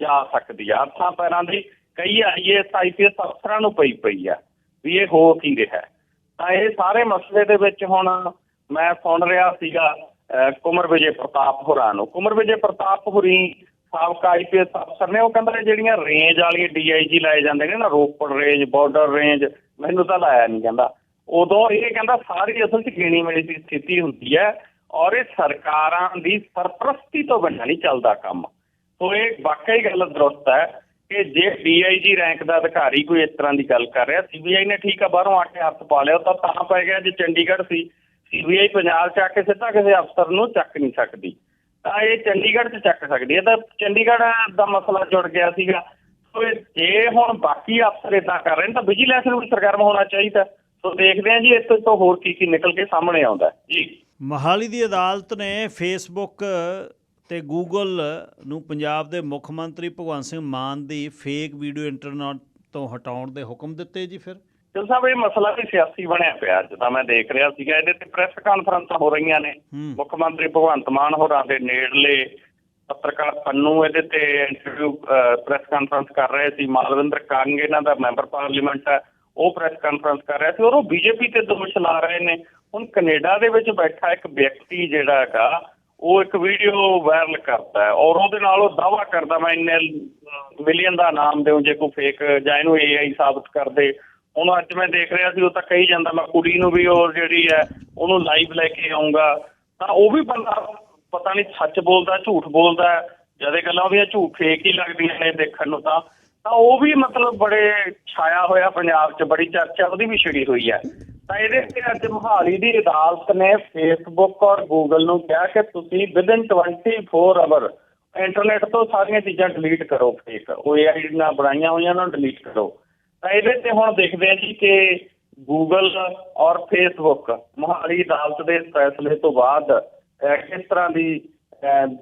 ਜਾ ਸਕਦੀ ਆ। ਹੱਥਾਂ ਪੈਰਾਂ ਦੀ ਕਈ ਆਈਏਐਸ ਆਈਪੀਐਸ ਅਫਸਰਾਂ ਨੂੰ ਪਈ ਪਈ ਆ ਵੀ ਇਹ ਹੋ ਕੀ ਰਿਹਾ। ਤਾਂ ਇਹ ਸਾਰੇ ਮਸਲੇ ਦੇ ਵਿੱਚ ਹੁਣ ਮੈਂ ਸੁਣ ਰਿਹਾ ਸੀਗਾ ਅਹ, ਕੁਮਰ ਵਿਜੇ ਪ੍ਰਤਾਪ ਹੋਰਾਂ ਨੂੰ। ਕੁਮਰ ਵਿਜੇ ਪ੍ਰਤਾਪ ਹੋਰੀ ਸਾਬਕਾ ਆਈਪੀਐਸ ਅਫਸਰ ਨੇ ਉਹ ਕਹਿੰਦਾ ਜਿਹੜੀਆਂ ਰੇਂਜ ਵਾਲੀਆਂ ਡੀਆਈਜੀ ਲਾਏ ਜਾਂਦੇ ਨੇ ਨਾ ਰੋਪੜ ਰੇਂਜ ਬਾਰਡਰ ਰੇਂਜ ਮੈਨੂੰ ਤਾਂ ਲਾਇਆ ਨਹੀਂ ਕਹਿੰਦਾ ਉਦੋਂ ਇਹ ਕਹਿੰਦਾ ਸਾਰੀ ਅਸਲ 'ਚ ਗਿਣੀ ਮਿਲੀ ਦੀ ਸਥਿਤੀ ਹੁੰਦੀ ਹੈ ਔਰ ਇਹ ਸਰਕਾਰਾਂ ਦੀ ਸਰਪ੍ਰਸਤੀ ਤੋਂ ਬਿਨਾਂ ਨਹੀਂ ਚੱਲਦਾ ਕੰਮ। ਸੋ ਇਹ ਵਾਕਈ ਗੱਲ ਦਰੁਸਤ ਹੈ ਕਿ ਜੇ ਡੀਆਈਜੀ ਰੈਂਕ ਦਾ ਅਧਿਕਾਰੀ ਕੋਈ ਇਸ ਤਰ੍ਹਾਂ ਦੀ ਗੱਲ ਕਰ ਰਿਹਾ ਸੀਬੀਆਈ ਨੇ ਠੀਕ ਆ, ਬਾਹਰੋਂ ਆ ਕੇ ਹੱਥ ਪਾ ਲਿਆ, ਤਾਂ ਤਾਂ ਪੈ ਗਿਆ ਜੇ ਚੰਡੀਗੜ੍ਹ ਸੀ। ਸੀਬੀਆਈ ਪੰਜਾਬ ਚ ਆ ਕੇ ਸਿੱਧਾ ਕਿਸੇ ਅਫਸਰ ਨੂੰ ਚੱਕ ਨਹੀਂ ਸਕਦੀ। ਤਾਂ ਇਹ ਚੰਡੀਗੜ੍ਹ ਚ ਚੱਕ ਸਕਦੀ ਹੈ। ਤਾਂ ਚੰਡੀਗੜ੍ਹ ਦਾ ਮਸਲਾ ਜੁੜ ਗਿਆ ਸੀਗਾ। ਸੋ ਜੇ ਹੁਣ ਬਾਕੀ ਅਫਸਰ ਇਦਾਂ ਕਰ ਰਹੇ ਨੇ, ਤਾਂ ਵਿਜੀਲੈਂਸ ਨੂੰ ਵੀ ਸਰਗਰਮ ਹੋਣਾ ਚਾਹੀਦਾ। ਸੋ ਦੇਖਦੇ ਹਾਂ ਜੀ ਇਸ ਤੋਂ ਹੋਰ ਕੀ ਕੀ ਨਿਕਲ ਕੇ ਸਾਹਮਣੇ ਆਉਂਦਾ। ਜੀ। ਮਹਾਲੀ ਦੀ ਅਦਾਲਤ ਨੇ ਫੇਸਬੁੱਕ ਤੇ ਗੂਗਲ ਨੂੰ ਪੰਜਾਬ ਦੇ ਮੁੱਖ ਮੰਤਰੀ ਭਗਵੰਤ ਸਿੰਘ ਮਾਨ ਦੀ ਫੇਕ ਵੀਡੀਓ ਇੰਟਰਨੈਟ ਤੋਂ ਹਟਾਉਣ ਦੇ ਹੁਕਮ ਦਿੱਤੇ ਜੀ ਫਿਰ। ਚਲ ਸਾਹਿਬ ਇਹ ਮਸਲਾ ਵੀ ਸਿਆਸੀ ਬਣਿਆ ਪਿਆ ਅੱਜ ਤਾਂ ਮੈਂ ਦੇਖ ਰਿਹਾ ਸੀਗਾ। ਇਹਦੇ ਤੇ ਪ੍ਰੈਸ ਕਾਨਫਰੰਸਾਂ ਹੋ ਰਹੀਆਂ ਨੇ। ਮੁੱਖ ਮੰਤਰੀ ਭਗਵੰਤ ਮਾਨ ਹੋਰਾਂ ਦੇ ਨੇੜਲੇ ਪੱਤਰਕਾਰ ਪੰਨੂ ਇਹਦੇ ਤੇ ਇੰਟਰਵਿਊ ਪ੍ਰੈਸ ਕਾਨਫਰੰਸ ਕਰ ਰਹੇ ਸੀ। ਮਾਲਵਿੰਦਰ ਕੰਗ ਇਹਨਾਂ ਦਾ ਮੈਂਬਰ ਪਾਰਲੀਮੈਂਟ ਹੈ। ਉਹ ਪ੍ਰੈਸ ਕਾਨਫਰੰਸ ਕਰ ਰਿਹਾ ਸੀ ਔਰ ਉਹ ਬੀਜੇਪੀ ਤੇ ਦੋਸ਼ ਲਾ ਰਹੇ ਨੇ। ਹੁਣ ਕੈਨੇਡਾ ਦੇ ਵਿੱਚ ਬੈਠਾ ਇੱਕ ਵਿਅਕਤੀ ਜਿਹੜਾ ਹੈਗਾ, ਉਹ ਇੱਕ ਵੀਡੀਓ ਵਾਇਰਲ ਕਰਦਾ ਹੈ ਔਰ ਉਹਦੇ ਨਾਲ ਉਹ ਦਾਵਾ ਕਰਦਾ, ਮੈਂ ਇੰਨੇ ਮਿਲੀਅਨ ਦਾ ਨਾਮ ਦਿਉ ਜੇ ਕੋਈ ਫੇਕ ਜਾਂ ਇਹਨੂੰ ਏਆਈ ਸਾਬਤ ਕਰ ਦੇ। ਹੁਣ ਅੱਜ ਮੈਂ ਦੇਖ ਰਿਹਾ ਸੀ, ਉਹ ਤਾਂ ਕਹੀ ਜਾਂਦਾ, ਮੈਂ ਕੁੜੀ ਨੂੰ ਵੀ ਉਹ ਜਿਹੜੀ ਹੈ, ਉਹਨੂੰ ਲਾਈਵ ਲੈ ਕੇ ਆਉਂਗਾ ਤਾਂ ਉਹ ਵੀ ਬੰਦਾ ਪਤਾ ਨਹੀਂ ਸੱਚ ਬੋਲਦਾ, ਝੂਠ ਬੋਲਦਾ ਹੈ। ਜਦ ਗੱਲਾਂ ਉਹਦੀਆਂ ਝੂਠ ਫੇਕ ਹੀ ਲੱਗਦੀਆਂ ਨੇ ਦੇਖਣ ਨੂੰ ਤਾਂ ਤਾਂ ਉਹ ਵੀ ਮਤਲਬ ਬੜੇ ਛਾਇਆ ਹੋਇਆ ਪੰਜਾਬ 'ਚ, ਬੜੀ ਚਰਚਾ, ਉਹਦੀ ਵੀ ਛਿੜੀ ਹੋਈ ਹੈ। ਤਾਂ ਇਹਦੇ ਤੇ ਅੱਜ ਮੋਹਾਲੀ ਦੀ ਅਦਾਲਤ ਨੇ ਫੇਸਬੁੱਕ ਔਰ ਗੂਗਲ ਨੂੰ ਕਿਹਾ ਕਿ ਤੁਸੀਂ ਵਿਦਿਨ 24 ਆਵਰ ਇੰਟਰਨੈਟ ਤੋਂ ਸਾਰੀਆਂ ਚੀਜ਼ਾਂ ਡਿਲੀਟ ਕਰੋ ਫੇਕ ਉਹ ਏਆਈ ਨਾਲ ਬਣਾਈਆਂ ਹੋਈਆਂ, ਉਹਨਾਂ ਨੂੰ ਡਿਲੀਟ ਕਰੋ। ਤਾਂ ਇਹਦੇ ਤੇ ਹੁਣ ਦੇਖਦੇ ਹਾਂ ਜੀ ਕਿ ਗੂਗਲ ਔਰ ਫੇਸਬੁੱਕ ਮੋਹਾਲੀ ਅਦਾਲਤ ਦੇ ਫੈਸਲੇ ਤੋਂ ਬਾਅਦ ਕਿਸ ਤਰ੍ਹਾਂ ਦੀ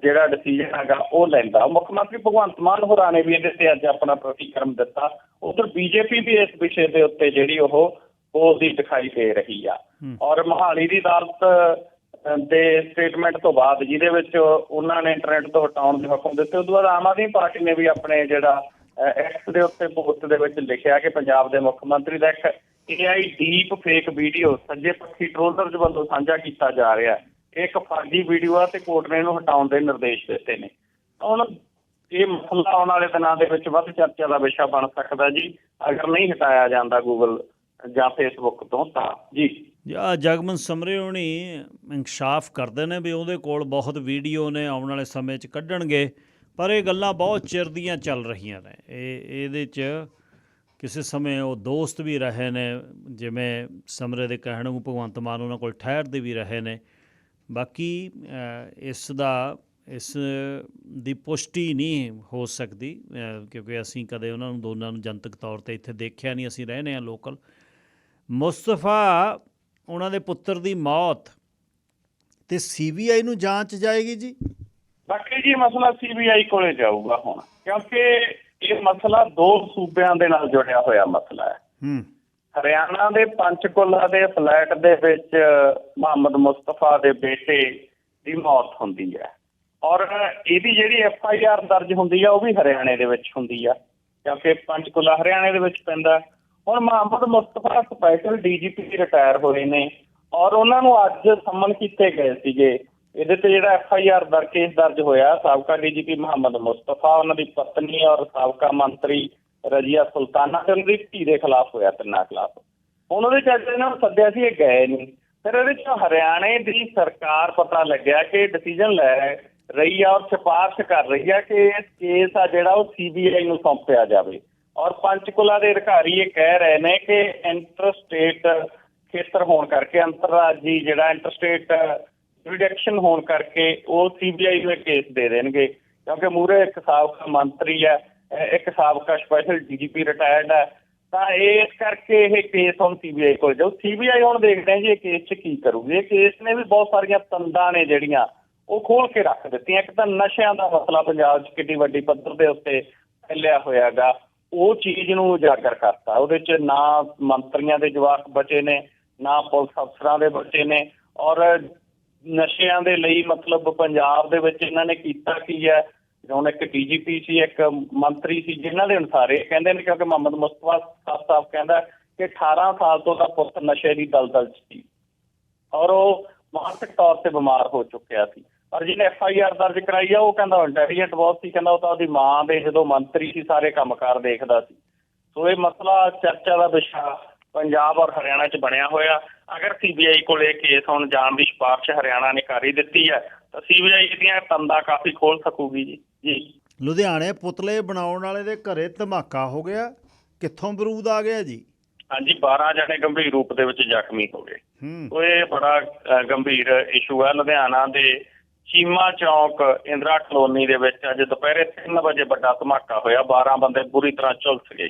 ਜਿਹੜਾ ਡਿਸੀਜਨ ਹੈਗਾ ਉਹ ਲੈਂਦਾ। ਮੁੱਖ ਮੰਤਰੀ ਭਗਵੰਤ ਮਾਨ ਹੋਰਾਂ ਨੇ ਵੀ ਇਹਦੇ ਤੇ ਅੱਜ ਆਪਣਾ ਪ੍ਰਤੀਕਰਮ ਦਿੱਤਾ। ਉਧਰ ਬੀਜੇਪੀ ਵੀ ਇਸ ਵਿਸ਼ੇ ਦੇ ਉੱਤੇ ਜਿਹੜੀ ਉਹ ਬੋਲਦੀ ਦਿਖਾਈ ਦੇ ਰਹੀ ਆ। ਔਰ ਮੋਹਾਲੀ ਦੀ ਅਦਾਲਤ ਦੇ ਸਟੇਟਮੈਂਟ ਤੋਂ ਬਾਅਦ ਜਿਹਦੇ ਵਿੱਚ ਉਹਨਾਂ ਨੇ ਇੰਟਰਨੈਟ ਤੋਂ ਹਟਾਉਣ ਦੇ ਹੁਕਮ ਦਿੱਤੇ। ਉਸ ਤੋਂ ਬਾਅਦ ਆਮ ਆਦਮੀ ਪਾਰਟੀ ਨੇ ਵੀ ਆਪਣੇ ਜਿਹੜਾ ਐਕਸ ਦੇ ਉੱਤੇ ਪੋਸਟ ਦੇ ਵਿੱਚ ਲਿਖਿਆ ਕਿ ਪੰਜਾਬ ਦੇ ਮੁੱਖ ਮੰਤਰੀ ਦਾ ਇੱਕ ਏਆਈ ਡੀਪ ਫੇਕ ਵੀਡੀਓ ਸੱਜੇ ਪੱਖੀ ਟ੍ਰੋਲਰਜ਼ ਵੱਲੋਂ ਸਾਂਝਾ ਕੀਤਾ ਜਾ ਰਿਹਾ ਹੈ। ਇੱਕ ਫਰਜ਼ੀ ਵੀਡੀਓ ਆ ਤੇ ਕੋਰਟ ਨੇ ਇਹਨੂੰ ਹਟਾਉਣ ਦੇ ਨਿਰਦੇਸ਼ ਦਿੱਤੇ ਨੇ। ਹੁਣ ਇਹ ਮਸਲਾ ਆਉਣ ਵਾਲੇ ਦਿਨਾਂ ਦੇ ਵਿੱਚ ਵੱਧ ਚਰਚਾ ਦਾ ਵਿਸ਼ਾ ਬਣ ਸਕਦਾ ਜੀ। ਅਗਰ ਨਹੀਂ ਹਟਾਇਆ ਜਾਂਦਾ ਗੂਗਲ ਜਾਂ ਫੇਸਬੁੱਕ ਤੋਂ ਤਾਂ। ਜੀ। ਆ ਜਗਮਨ ਸਮਰੇ ਹੋਣੀ ਇਨਕਸ਼ਾਫ ਕਰਦੇ ਨੇ ਵੀ ਉਹਦੇ ਕੋਲ ਬਹੁਤ ਵੀਡੀਓ ਨੇ ਆਉਣ ਵਾਲੇ ਸਮੇਂ 'ਚ ਕੱਢਣਗੇ। ਪਰ ਇਹ ਗੱਲਾਂ ਬਹੁਤ ਚਿਰ ਦੀਆਂ ਚੱਲ ਰਹੀਆਂ ਨੇ। ਇਹ, ਇਹਦੇ 'ਚ ਕਿਸੇ ਸਮੇਂ ਉਹ ਦੋਸਤ ਵੀ ਰਹੇ ਨੇ, ਜਿਵੇਂ ਸਮਰੇ ਦੇ ਕਹਿਣ ਨੂੰ ਭਗਵੰਤ ਮਾਨ ਉਹਨਾਂ ਕੋਲ ਠਹਿਰਦੇ ਵੀ ਰਹੇ ਨੇ। ਬਾਕੀ ਇਸ ਦਾ ਇਸ ਦੀ ਪੁਸ਼ਟੀ ਨਹੀਂ ਹੋ ਸਕਦੀ ਕਿਉਂਕਿ ਅਸੀਂ ਕਦੇ ਉਹਨਾਂ ਨੂੰ ਦੋਨਾਂ ਨੂੰ ਜਨਤਕ ਤੌਰ ਤੇ ਇੱਥੇ ਦੇਖਿਆ ਨਹੀਂ ਅਸੀਂ ਰਹਿੰਦੇ ਹਾਂ ਲੋਕਲ ਮੁਸਤਫਾ ਉਹਨਾਂ ਦੇ ਪੁੱਤਰ ਦੀ ਮੌਤ ਤੇ ਸੀਬੀਆਈ ਨੂੰ ਜਾਂਚ ਜਾਏਗੀ ਜੀ? ਬਾਕੀ ਜੀ ਮਸਲਾ ਸੀਬੀਆਈ ਕੋਲੇ ਜਾਊਗਾ ਹੁਣ ਕਿਉਂਕਿ ਇਹ ਮਸਲਾ ਦੋ ਸੂਬਿਆਂ ਦੇ ਨਾਲ ਜੁੜਿਆ ਹੋਇਆ ਮਸਲਾ ਹੈ। ਹੂੰ। ਹਰਿਆਣਾ ਦੇ ਪੰਚਕੁਲਾ ਦੇ ਫਲੈਟ ਦੇ ਵਿੱਚ ਮੁਹੰਮਦ ਮੁਸਤਫਾ ਦੇ ਬੇਟੇ ਦੀ ਮੌਤ ਹੁੰਦੀ ਹੈ। ਔਰ ਇਹਦੀ ਜਿਹੜੀ ਐਫ ਆਈ ਆਰ ਦਰਜ ਹੁੰਦੀ ਆ, ਉਹ ਵੀ ਹਰਿਆਣੇ ਦੇ ਵਿੱਚ ਹੁੰਦੀ ਆ, ਕਿਉਂਕਿ ਪੰਚਕੁਲਾ ਹਰਿਆਣੇ ਦੇ ਵਿੱਚ ਪੈਂਦਾ। ਹੁਣ Mohammad Mustafa special DGP retire ਹੋਏ ਨੇ ਔਰ ਉਹਨਾਂ ਨੂੰ ਅੱਜ ਸੰਮਨ ਕੀਤੇ ਗਏ ਸੀਗੇ। ਇਹਦੇ ਤੇ ਜਿਹੜਾ ਐਫ ਆਈ ਆਰ ਕੇਸ ਦਰਜ ਹੋਇਆ, ਸਾਬਕਾ ਡੀਜੀਪੀ ਮੁਹੰਮਦ ਮੁਸਤਫਾ, ਉਹਨਾਂ ਦੀ ਪਤਨੀ ਔਰ ਸਾਬਕਾ ਮੰਤਰੀ ਰਜੀਆ ਸੁਲਤਾਨਾ ਤੇ ਉਹਨਾਂ ਦੀ ਧੀ ਦੇ ਖਿਲਾਫ ਹੋਇਆ, ਤਿੰਨਾਂ ਖਿਲਾਫ। ਹੁਣ ਉਹਦੇ ਚ ਅੱਜ ਇਹਨਾਂ ਨੂੰ ਸੱਦਿਆ ਸੀ, ਇਹ ਗਏ ਨਹੀਂ ਫਿਰ ਇਹਦੇ ਚ ਹਰਿਆਣੇ ਦੀ ਸਰਕਾਰ ਪਤਾ ਲੱਗਿਆ ਕਿ ਡਿਸੀਜਨ ਲੈ ਰਹੀ ਆ ਔਰ ਸਿਫਾਰਿਸ਼ ਕਰ ਰਹੀ ਆ ਕਿ ਇਹ ਕੇਸ ਆ ਜਿਹੜਾ ਉਹ ਸੀਬੀਆਈ ਨੂੰ ਸੌਂਪਿਆ ਜਾਵੇ। ਔਰ ਪੰਚਕੁਲਾ ਦੇ ਅਧਿਕਾਰੀ ਇਹ ਕਹਿ ਰਹੇ ਨੇ ਕਿ ਇੰਟਰ ਸਟੇਟ ਖੇਤਰ ਹੋਣ ਕਰਕੇ, ਅੰਤਰਰਾਜੀ ਜਿਹੜਾ ਇੰਟਰ ਸਟੇਟ ਜੁਡੀਕਸ਼ਨ ਹੋਣ ਕਰਕੇ ਉਹ ਸੀਬੀਆਈ ਨੂੰ ਇਹ ਕੇਸ ਦੇ ਦੇਣਗੇ। ਕਿਉਂਕਿ ਮੂਰੇ ਇੱਕ ਸਾਬਕਾ ਮੰਤਰੀ ਹੈ ਇੱਕ ਸਾਬਕਾ ਸਪੈਸ਼ਲ ਡੀਜੀਪੀ ਰਿਟਾਇਰਡ ਹੈ, ਤਾਂ ਇਸ ਕਰਕੇ ਇਹ ਕੇਸ ਹੁਣ ਸੀਬੀਆਈ ਕੋਲ ਜਾਊ। ਸੀਬੀਆਈ ਹੁਣ ਦੇਖਦੇ ਹਾਂ ਜੀ ਇਹ ਕੇਸ 'ਚ ਕੀ ਕਰੂਗੀ। ਇਹ ਕੇਸ ਨੇ ਵੀ ਬਹੁਤ ਸਾਰੀਆਂ ਤੰਦਾਂ ਨੇ ਜਿਹੜੀਆਂ ਉਹ ਖੋਲ ਕੇ ਰੱਖ ਦਿੱਤੀਆਂ। ਇੱਕ ਤਾਂ ਨਸ਼ਿਆਂ ਦਾ ਮਸਲਾ ਪੰਜਾਬ 'ਚ ਕਿੰਨੀ ਵੱਡੀ ਪੱਧਰ ਦੇ ਉੱਤੇ ਫੈਲਿਆ ਹੋਇਆਗਾ। ਉਹ ਚੀਜ਼ ਨੂੰ ਉਜਾਗਰ ਕਰਤਾ। ਉਹਦੇ 'ਚ ਨਾ ਮੰਤਰੀਆਂ ਦੇ ਜਵਾਕ ਬਚੇ ਨੇ, ਨਾ ਪੁਲਿਸ ਅਫਸਰਾਂ ਦੇ ਬਚੇ ਨੇ। ਔਰ ਨਸ਼ਿਆਂ ਦੇ ਲਈ ਮਤਲਬ ਪੰਜਾਬ ਦੇ ਵਿੱਚ ਇਹਨਾਂ ਨੇ ਕੀਤਾ ਕੀ ਹੈ? ਹੁਣ ਇੱਕ ਡੀਜੀਪੀ ਸੀ, ਇੱਕ ਮੰਤਰੀ ਸੀ, ਜਿਨ੍ਹਾਂ ਦੇ ਅਨੁਸਾਰ ਇਹ ਕਹਿੰਦੇ ਨੇ, ਕਿਉਂਕਿ ਮੁਹੰਮਦ ਮੁਸਤਫਾ ਸਾਫ਼ ਸਾਫ਼ ਕਹਿੰਦਾ ਕਿ 18 ਸਾਲ ਤੋਂ ਦਾ ਪੁੱਤ ਨਸ਼ੇ ਦੀ ਦਲਦਲ ਸੀ। ਔਰ ਉਹ ਮਾਨਸਿਕ ਤੌਰ ਤੇ ਬਿਮਾਰ ਹੋ ਚੁੱਕਿਆ ਸੀ। ਪਰ ਜਿਹਨੇ ਐਫ ਆਈ ਆਰ ਦਰਜ ਕਰਾਈ ਆ, ਉਹ ਕਹਿੰਦਾ ਇੰਟੈਲੀਜੈਂਟ ਬਹੁਤ ਸੀ, ਕਹਿੰਦਾ ਉਹ ਤਾਂ ਉਹਦੀ ਮਾਂ ਦੇ ਜਦੋਂ ਮੰਤਰੀ ਸੀ, ਸਾਰੇ ਕੰਮਕਾਰ ਦੇਖਦਾ ਸੀ। ਸੋ ਇਹ ਮਸਲਾ ਚਰਚਾ ਦਾ ਵਿਸ਼ਾ ਪੰਜਾਬ ਔਰ ਹਰਿਆਣਾ 'ਚ ਬਣਿਆ ਹੋਇਆ। ਅਗਰ ਸੀਬੀਆਈ ਕੋਲ ਇਹ ਕੇਸ ਹੁਣ, ਜਾਣ ਦੀ ਸਿਫਾਰਿਸ਼ ਹਰਿਆਣਾ ਨੇ ਕਰ ਹੀ ਦਿੱਤੀ ਹੈ, ਤਾਂ ਸੀਬੀਆਈ ਦੀਆਂ ਤੰਦਾ ਕਾਫੀ ਖੋਲ ਸਕੂਗੀ ਜੀ। ਜੀ। ਲੁਧਿਆਣੇ ਪੁਤਲੇ ਬਣਾਉਣ ਵਾਲੇ ਦੇ ਘਰੇ ਧਮਾਕਾ ਹੋ ਗਿਆ। ਕਿੱਥੋਂ ਬਰੂਦ ਆ ਗਿਆ ਜੀ? ਹਾਂਜੀ 12 ਜਣੇ ਗੰਭੀਰ ਰੂਪ ਦੇ ਵਿੱਚ ਜ਼ਖਮੀ ਹੋ ਗਏ। ਹੂੰ। ਉਹ ਇਹ ਬੜਾ ਗੰਭੀਰ ਇਸ਼ੂ ਹੈ ਲੁਧਿਆਣਾ ਦੇ ਚੀਮਾ ਚੌਕ ਇੰਦਰਾ ਕਲੋਨੀ ਦੇ ਵਿੱਚ ਅੱਜ ਦੁਪਹਿਰੇ 3 ਵਜੇ ਵੱਡਾ ਧਮਾਕਾ ਹੋਇਆ। 12 ਬੰਦੇ ਬੁਰੀ ਤਰ੍ਹਾਂ ਝੁਲਸ ਗਏ।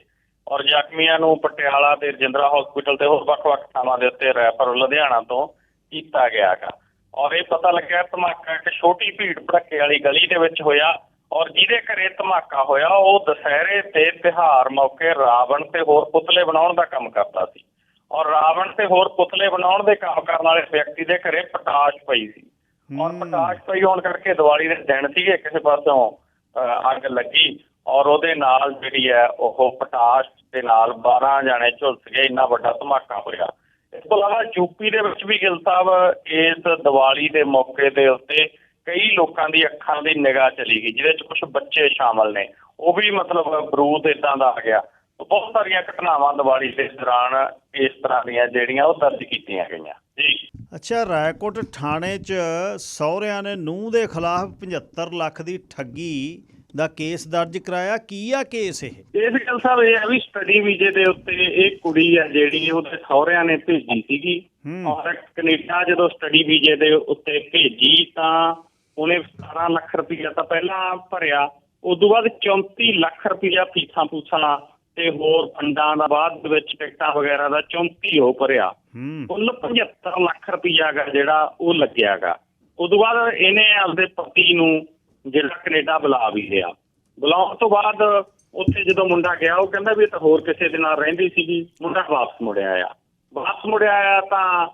ਔਰ ਜ਼ਖਮੀਆਂ ਨੂੰ ਪਟਿਆਲਾ ਤੇ ਰਜਿੰਦਰਾ ਹਸਪੀਟਲ ਤੇ ਹੋਰ ਵੱਖ-ਵੱਖ ਥਾਵਾਂ ਦੇ ਉੱਤੇ ਰੈਫਰ ਲੁਧਿਆਣਾ ਤੋਂ ਕੀਤਾ ਗਿਆਗਾ। ਔਰ ਇਹ ਪਤਾ ਲੱਗਿਆ ਧਮਾਕਾ ਇੱਕ ਛੋਟੀ ਭੀੜ ਭੜੱਕੇ ਵਾਲੀ ਗਲੀ ਦੇ ਵਿੱਚ ਹੋਇਆ। ਔਰ ਜਿਹਦੇ ਘਰੇ ਧਮਾਕਾ ਹੋਇਆ ਉਹ ਦੁਸਹਿਰੇ ਤੇ ਤਿਹਾਰ ਮੌਕੇ ਰਾਵਣ ਤੇ ਹੋਰ ਪੁਤਲੇ ਬਣਾਉਣ ਦਾ ਕੰਮ ਕਰਦਾ ਸੀ। ਔਰ ਰਾਵਣ ਤੇ ਹੋਰ ਪੁਤਲੇ ਬਣਾਉਣ ਦੇ ਕੰਮ ਕਰਨ ਵਾਲੇ ਵਿਅਕਤੀ ਦੇ ਘਰੇ ਪਟਾਸ਼ ਪਈ ਸੀ। ਔਰ। ਪਟਾਸ਼ ਪਈ ਹੋਣ ਕਰਕੇ ਦੀਵਾਲੀ ਦੇ ਦਿਨ ਸੀਗੇ ਕਿਸੇ ਪਾਸੋਂ ਅੱਗ ਲੱਗੀ ਔਰ ਉਹਦੇ ਨਾਲ ਜਿਹੜੀ ਹੈ ਉਹ ਪਟਾਸ਼ ਦੇ ਨਾਲ 12 ਜਾਣੇ ਝੁਲਸ ਗਏ ਇੰਨਾ ਵੱਡਾ ਧਮਾਕਾ ਹੋਇਆ। ਇਸ ਤੋਂ ਇਲਾਵਾ ਯੂਪੀ ਦੇ ਵਿੱਚ ਵੀ ਗਿੱਲ ਸਾਹਿਬ ਇਸ ਦੀਵਾਲੀ ਦੇ ਮੌਕੇ ਦੇ ਉੱਤੇ ਕਈ ਲੋਕਾਂ ਦੀ ਅੱਖਾਂ ਦੀ ਨਿਗਾਹ ਚਲੀ ਗਈ ਜਿਹਦੇ ਵਿੱਚ ਕੁਝ ਬੱਚੇ ਸ਼ਾਮਲ ਨੇ। ਉਹ ਵੀ ਮਤਲਬ ਬਰੂਦ ਇਦਾਂ ਦਾ ਆ ਗਿਆ। ਬਹੁਤ ਸਾਰੀਆਂ ਘਟਨਾਵਾਂ ਦੀਵਾਲੀ ਦੇ ਦੌਰਾਨ ਇਸ ਤਰ੍ਹਾਂ ਦੀਆਂ ਜਿਹੜੀਆਂ ਉਹ ਦਰਜ ਕੀਤੀਆਂ ਗਈਆਂ। ਜੀ। ਅੱਛਾ ਰਾਏਕੋਟ ਥਾਣੇ 'ਚ ਸਹੁਰਿਆਂ ਨੇ ਨੂੰਹ ਦੇ ਖਿਲਾਫ 75 ਲੱਖ ਦੀ ਠੱਗੀ ਦਾ ਕੇਸ ਦਰਜ ਕਰਾਇਆ। ਕੀ ਆ ਕੇਸ ਇਹ? ਇਸ ਗੱਲ ਸਾਹਿਬ ਇਹ ਹੈ ਵੀ ਸਟੱਡੀ ਵੀਜ਼ੇ ਦੇ ਉੱਤੇ ਇਹ ਕੁੜੀ ਹੈ ਜਿਹੜੀ ਉਹਦੇ ਸਹੁਰਿਆਂ ਨੇ ਭੇਜੀ ਸੀਗੀ। ਔਰ ਕੈਨੇਡਾ ਜਦੋਂ ਸਟੱਡੀ ਵੀਜ਼ੇ ਦੇ ਉੱਤੇ ਭੇਜੀ ਤਾਂ ਉਹਨੇ 17 ਲੱਖ ਰੁਪਈਆ ਤਾਂ ਪਹਿਲਾਂ ਭਰਿਆ ਉਸ ਤੋਂ ਬਾਅਦ 34 ਲੱਖ ਰੁਪਈਆ ਫੀਸਾਂ ਪੂਛਾਂ ਤੇ ਹੋਰ ਫੰਡਾਂ ਦਾ ਬਾਅਦ ਦੇ ਵਿੱਚ ਟਿਕਟਾਂ ਵਗੈਰਾ ਦਾ 34 ਹੋ ਭਰਿਆ। ਕੁੱਲ 75 ਲੱਖ ਰੁਪਈਆ ਗਾ ਜਿਹੜਾ ਉਹ ਲੱਗਿਆਗਾ ਉਸ ਤੋਂ ਬਾਅਦ ਇਹਨੇ ਆਪਦੇ ਪਤੀ ਨੂੰ ਜਿਹੜਾ ਕੈਨੇਡਾ ਬੁਲਾ ਵੀ ਲਿਆ। ਬੁਲਾਉਣ ਤੋਂ ਬਾਅਦ ਉੱਥੇ ਜਦੋਂ ਮੁੰਡਾ ਗਿਆ ਉਹ ਕਹਿੰਦਾ ਵੀ ਇਹ ਤਾਂ ਹੋਰ ਕਿਸੇ ਦੇ ਨਾਲ ਰਹਿੰਦੀ ਸੀਗੀ। ਮੁੰਡਾ ਵਾਪਸ ਮੁੜਿਆ ਆ। ਵਾਪਸ ਮੁੜਿਆ ਆ ਤਾਂ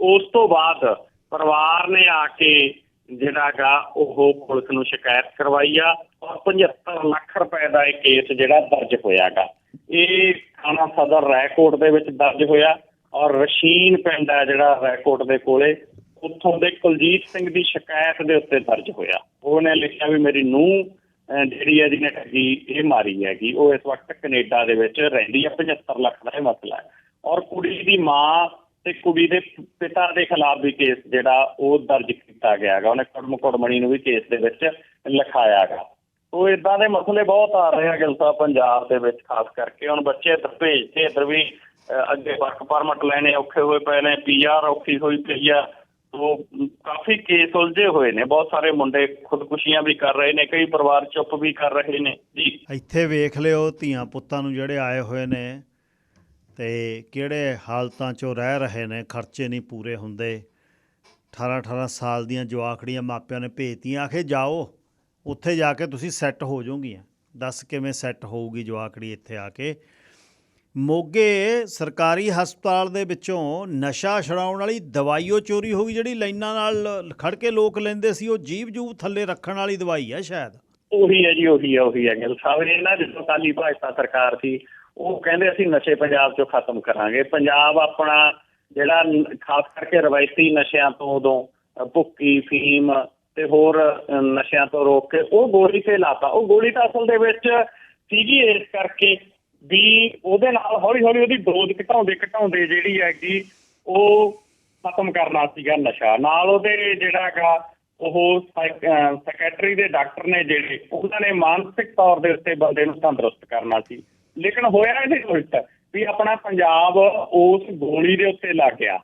ਉਸ ਤੋਂ ਬਾਅਦ ਪਰਿਵਾਰ ਨੇ ਆ ਕੇ ਜਿਹੜਾ ਜਿਹੜਾਗਾ ਉਹ ਪੁਲਿਸ ਨੂੰ ਸ਼ਿਕਾਇਤ ਕਰਵਾਈ ਆ ਔਰ 75 ਲੱਖ ਰੁਪਏ ਦਾ ਇਹ ਕੇਸ ਜਿਹੜਾ ਦਰਜ ਹੋਇਆਗਾ ਇਹ ਥਾਣਾ ਸਦਰ ਰਾਏਕੋਟ ਦੇ ਵਿੱਚ ਦਰਜ ਹੋਇਆ ਔਰ ਰਸ਼ੀਨ ਪਿੰਡ ਹੈ ਜਿਹੜਾ ਰਾਏਕੋਟ ਦੇ ਕੋਲੇ, ਉੱਥੋਂ ਦੇ ਕੁਲਜੀਤ ਸਿੰਘ ਦੀ ਸ਼ਿਕਾਇਤ ਦੇ ਉੱਤੇ ਦਰਜ ਹੋਇਆ। ਉਹਨੇ ਲਿਖਿਆ ਵੀ ਮੇਰੀ ਨੂੰਹ ਜਿਹੜੀ ਹੈ ਜਿਹਨੇ ਠੱਗੀ, ਇਹ ਮਾਰੀ ਹੈਗੀ। ਉਹ ਇਸ ਵਕਤ ਕੈਨੇਡਾ ਦੇ ਵਿੱਚ ਰਹਿੰਦੀ ਹੈ 75 ਲੱਖ ਦਾ ਇਹ ਮਸਲਾ ਹੈ। ਔਰ ਕੁੜੀ ਦੀ ਮਾਂ ਤੇ ਕੁੜੀ ਦੇ ਪਿਤਾ ਦੇ ਖਿਲਾਫ ਵੀ ਕੇਸ ਜਿਹੜਾ ਉਹ ਦਰਜ ਕੀਤਾ ਗਿਆ ਹੈਗਾ। ਉਹਨੇ ਕੜਮ ਕੁੜਮਣੀ ਨੂੰ ਵੀ ਕੇਸ ਦੇ ਵਿੱਚ ਲਿਖਾਇਆ ਹੈਗਾ। ਉਹ ਇਦਾਂ ਦੇ ਮਸਲੇ ਬਹੁਤ ਆ ਰਹੇ ਆ ਗਿਲ ਪੰਜਾਬ ਦੇ ਵਿੱਚ, ਖਾਸ ਕਰਕੇ ਹੁਣ ਬੱਚੇ ਇੱਧਰ ਭੇਜਦੇ, ਇੱਧਰ ਵੀ ਅੱਗੇ ਵਰਕ ਪਰਮਿਟ ਲੈਣੇ ਔਖੇ ਹੋਏ ਪਏ ਨੇ ਪੀਆਰ ਔਖੀ ਹੋਈ ਪਈ ਆ। ਉਹ ਕਾਫੀ ਕੇਸ ਉਲਝੇ ਹੋਏ ਨੇ। ਬਹੁਤ ਸਾਰੇ ਮੁੰਡੇ ਖੁਦਕੁਸ਼ੀਆਂ ਵੀ ਕਰ ਰਹੇ ਨੇ, ਕਈ ਪਰਿਵਾਰ ਚੁੱਪ ਵੀ ਕਰ ਰਹੇ ਨੇ। ਜੀ। ਇੱਥੇ ਵੇਖ ਲਿਓ ਧੀਆਂ ਪੁੱਤਾਂ ਨੂੰ ਜਿਹੜੇ ਆਏ ਹੋਏ ਨੇ ਤੇ ਕਿਹੜੇ ਹਾਲਤਾਂ 'ਚੋਂ ਰਹਿ ਰਹੇ ਨੇ, ਖਰਚੇ ਨਹੀਂ ਪੂਰੇ ਹੁੰਦੇ। 18 18 ਸਾਲ ਦੀਆਂ ਜਵਾਕੜੀਆਂ ਮਾਪਿਆਂ ਨੇ ਭੇਜਤੀਆਂ, ਆਖੇ ਜਾਓ, ਉੱਥੇ ਜਾ ਕੇ ਤੁਸੀਂ ਸੈੱਟ ਹੋ ਜਾਓਗੀਆਂ। ਦੱਸ ਕਿਵੇਂ ਸੈੱਟ ਹੋਊਗੀ ਜਵਾਕੜੀ ਇੱਥੇ ਆ ਕੇ? ਮੋਗੇ ਸਰਕਾਰੀ ਹਸਪਤਾਲ ਦੇ ਵਿੱਚੋਂ ਨਸ਼ਾ ਛਡਾਉਣ ਵਾਲੀ ਦਵਾਈਓ ਚੋਰੀ ਹੋ ਗਈ, ਜਿਹੜੀ ਲਾਈਨਾਂ ਨਾਲ ਖੜ ਕੇ ਲੋਕ ਲੈਂਦੇ ਸੀ, ਉਹ ਜੀਭ ਜੂਬ ਥੱਲੇ ਰੱਖਣ ਵਾਲੀ ਦਵਾਈ ਆ ਸ਼ਾਇਦ। ਉਹੀ ਹੈ ਜੀ, ਉਹੀ ਹੈ ਉਹੀ ਹੈ ਗਿਲ। ਸਾਹਿਬ ਇਹ ਨਾ ਜਦੋਂ ਕਾਲੀ ਭਾਜਪਾ ਸਰਕਾਰ ਸੀ ਉਹ ਕਹਿੰਦੇ ਅਸੀਂ ਨਸ਼ੇ ਪੰਜਾਬ ਚੋਂ ਖਤਮ ਕਰਾਂਗੇ। ਪੰਜਾਬ ਆਪਣਾ ਜਿਹੜਾ ਖਾਸ ਕਰਕੇ ਰਵਾਇਤੀ ਨਸ਼ਿਆਂ ਤੋਂ ਉਦੋਂ ਭੁੱਕੀ, ਫੀਮ ਤੇ ਹੋਰ ਨਸ਼ਿਆਂ ਤੋਂ ਰੋਕ ਕੇ ਉਹ ਗੋਲੀ ਤੇ ਲਾਤਾ। ਉਹ ਗੋਲੀ ਤਾਂ ਅਸਲ ਦੇ ਵਿੱਚ ਸੀਗੀ ਇਸ ਕਰਕੇ ਵੀ ਉਹਦੇ ਨਾਲ ਹੌਲੀ ਹੌਲੀ ਉਹਦੀ ਡੋਜ਼ ਘਟਾਉਂਦੇ ਘਟਾਉਂਦੇ ਜਿਹੜੀ ਹੈਗੀ, ਉਹ ਖਤਮ ਕਰਨਾ ਸੀਗਾ ਨਸ਼ਾ। ਨਾਲ ਉਹਦੇ ਜਿਹੜਾ ਹੈਗਾ, ਉਹ ਸੈਕਟਰੀ ਦੇ ਡਾਕਟਰ ਨੇ ਜਿਹੜੇ, ਉਹਨਾਂ ਨੇ ਮਾਨਸਿਕ ਤੌਰ ਦੇ ਉੱਤੇ ਬੰਦੇ ਨੂੰ ਤੰਦਰੁਸਤ ਕਰਨਾ ਸੀ। ਲੇਕਿਨ ਹੋਇਆ ਇਹਦੇ ਉਲਟ ਵੀ ਆਪਣਾ ਪੰਜਾਬ ਉਸ ਗੋਲੀ ਦੇ ਉੱਤੇ ਲੱਗ ਗਿਆ।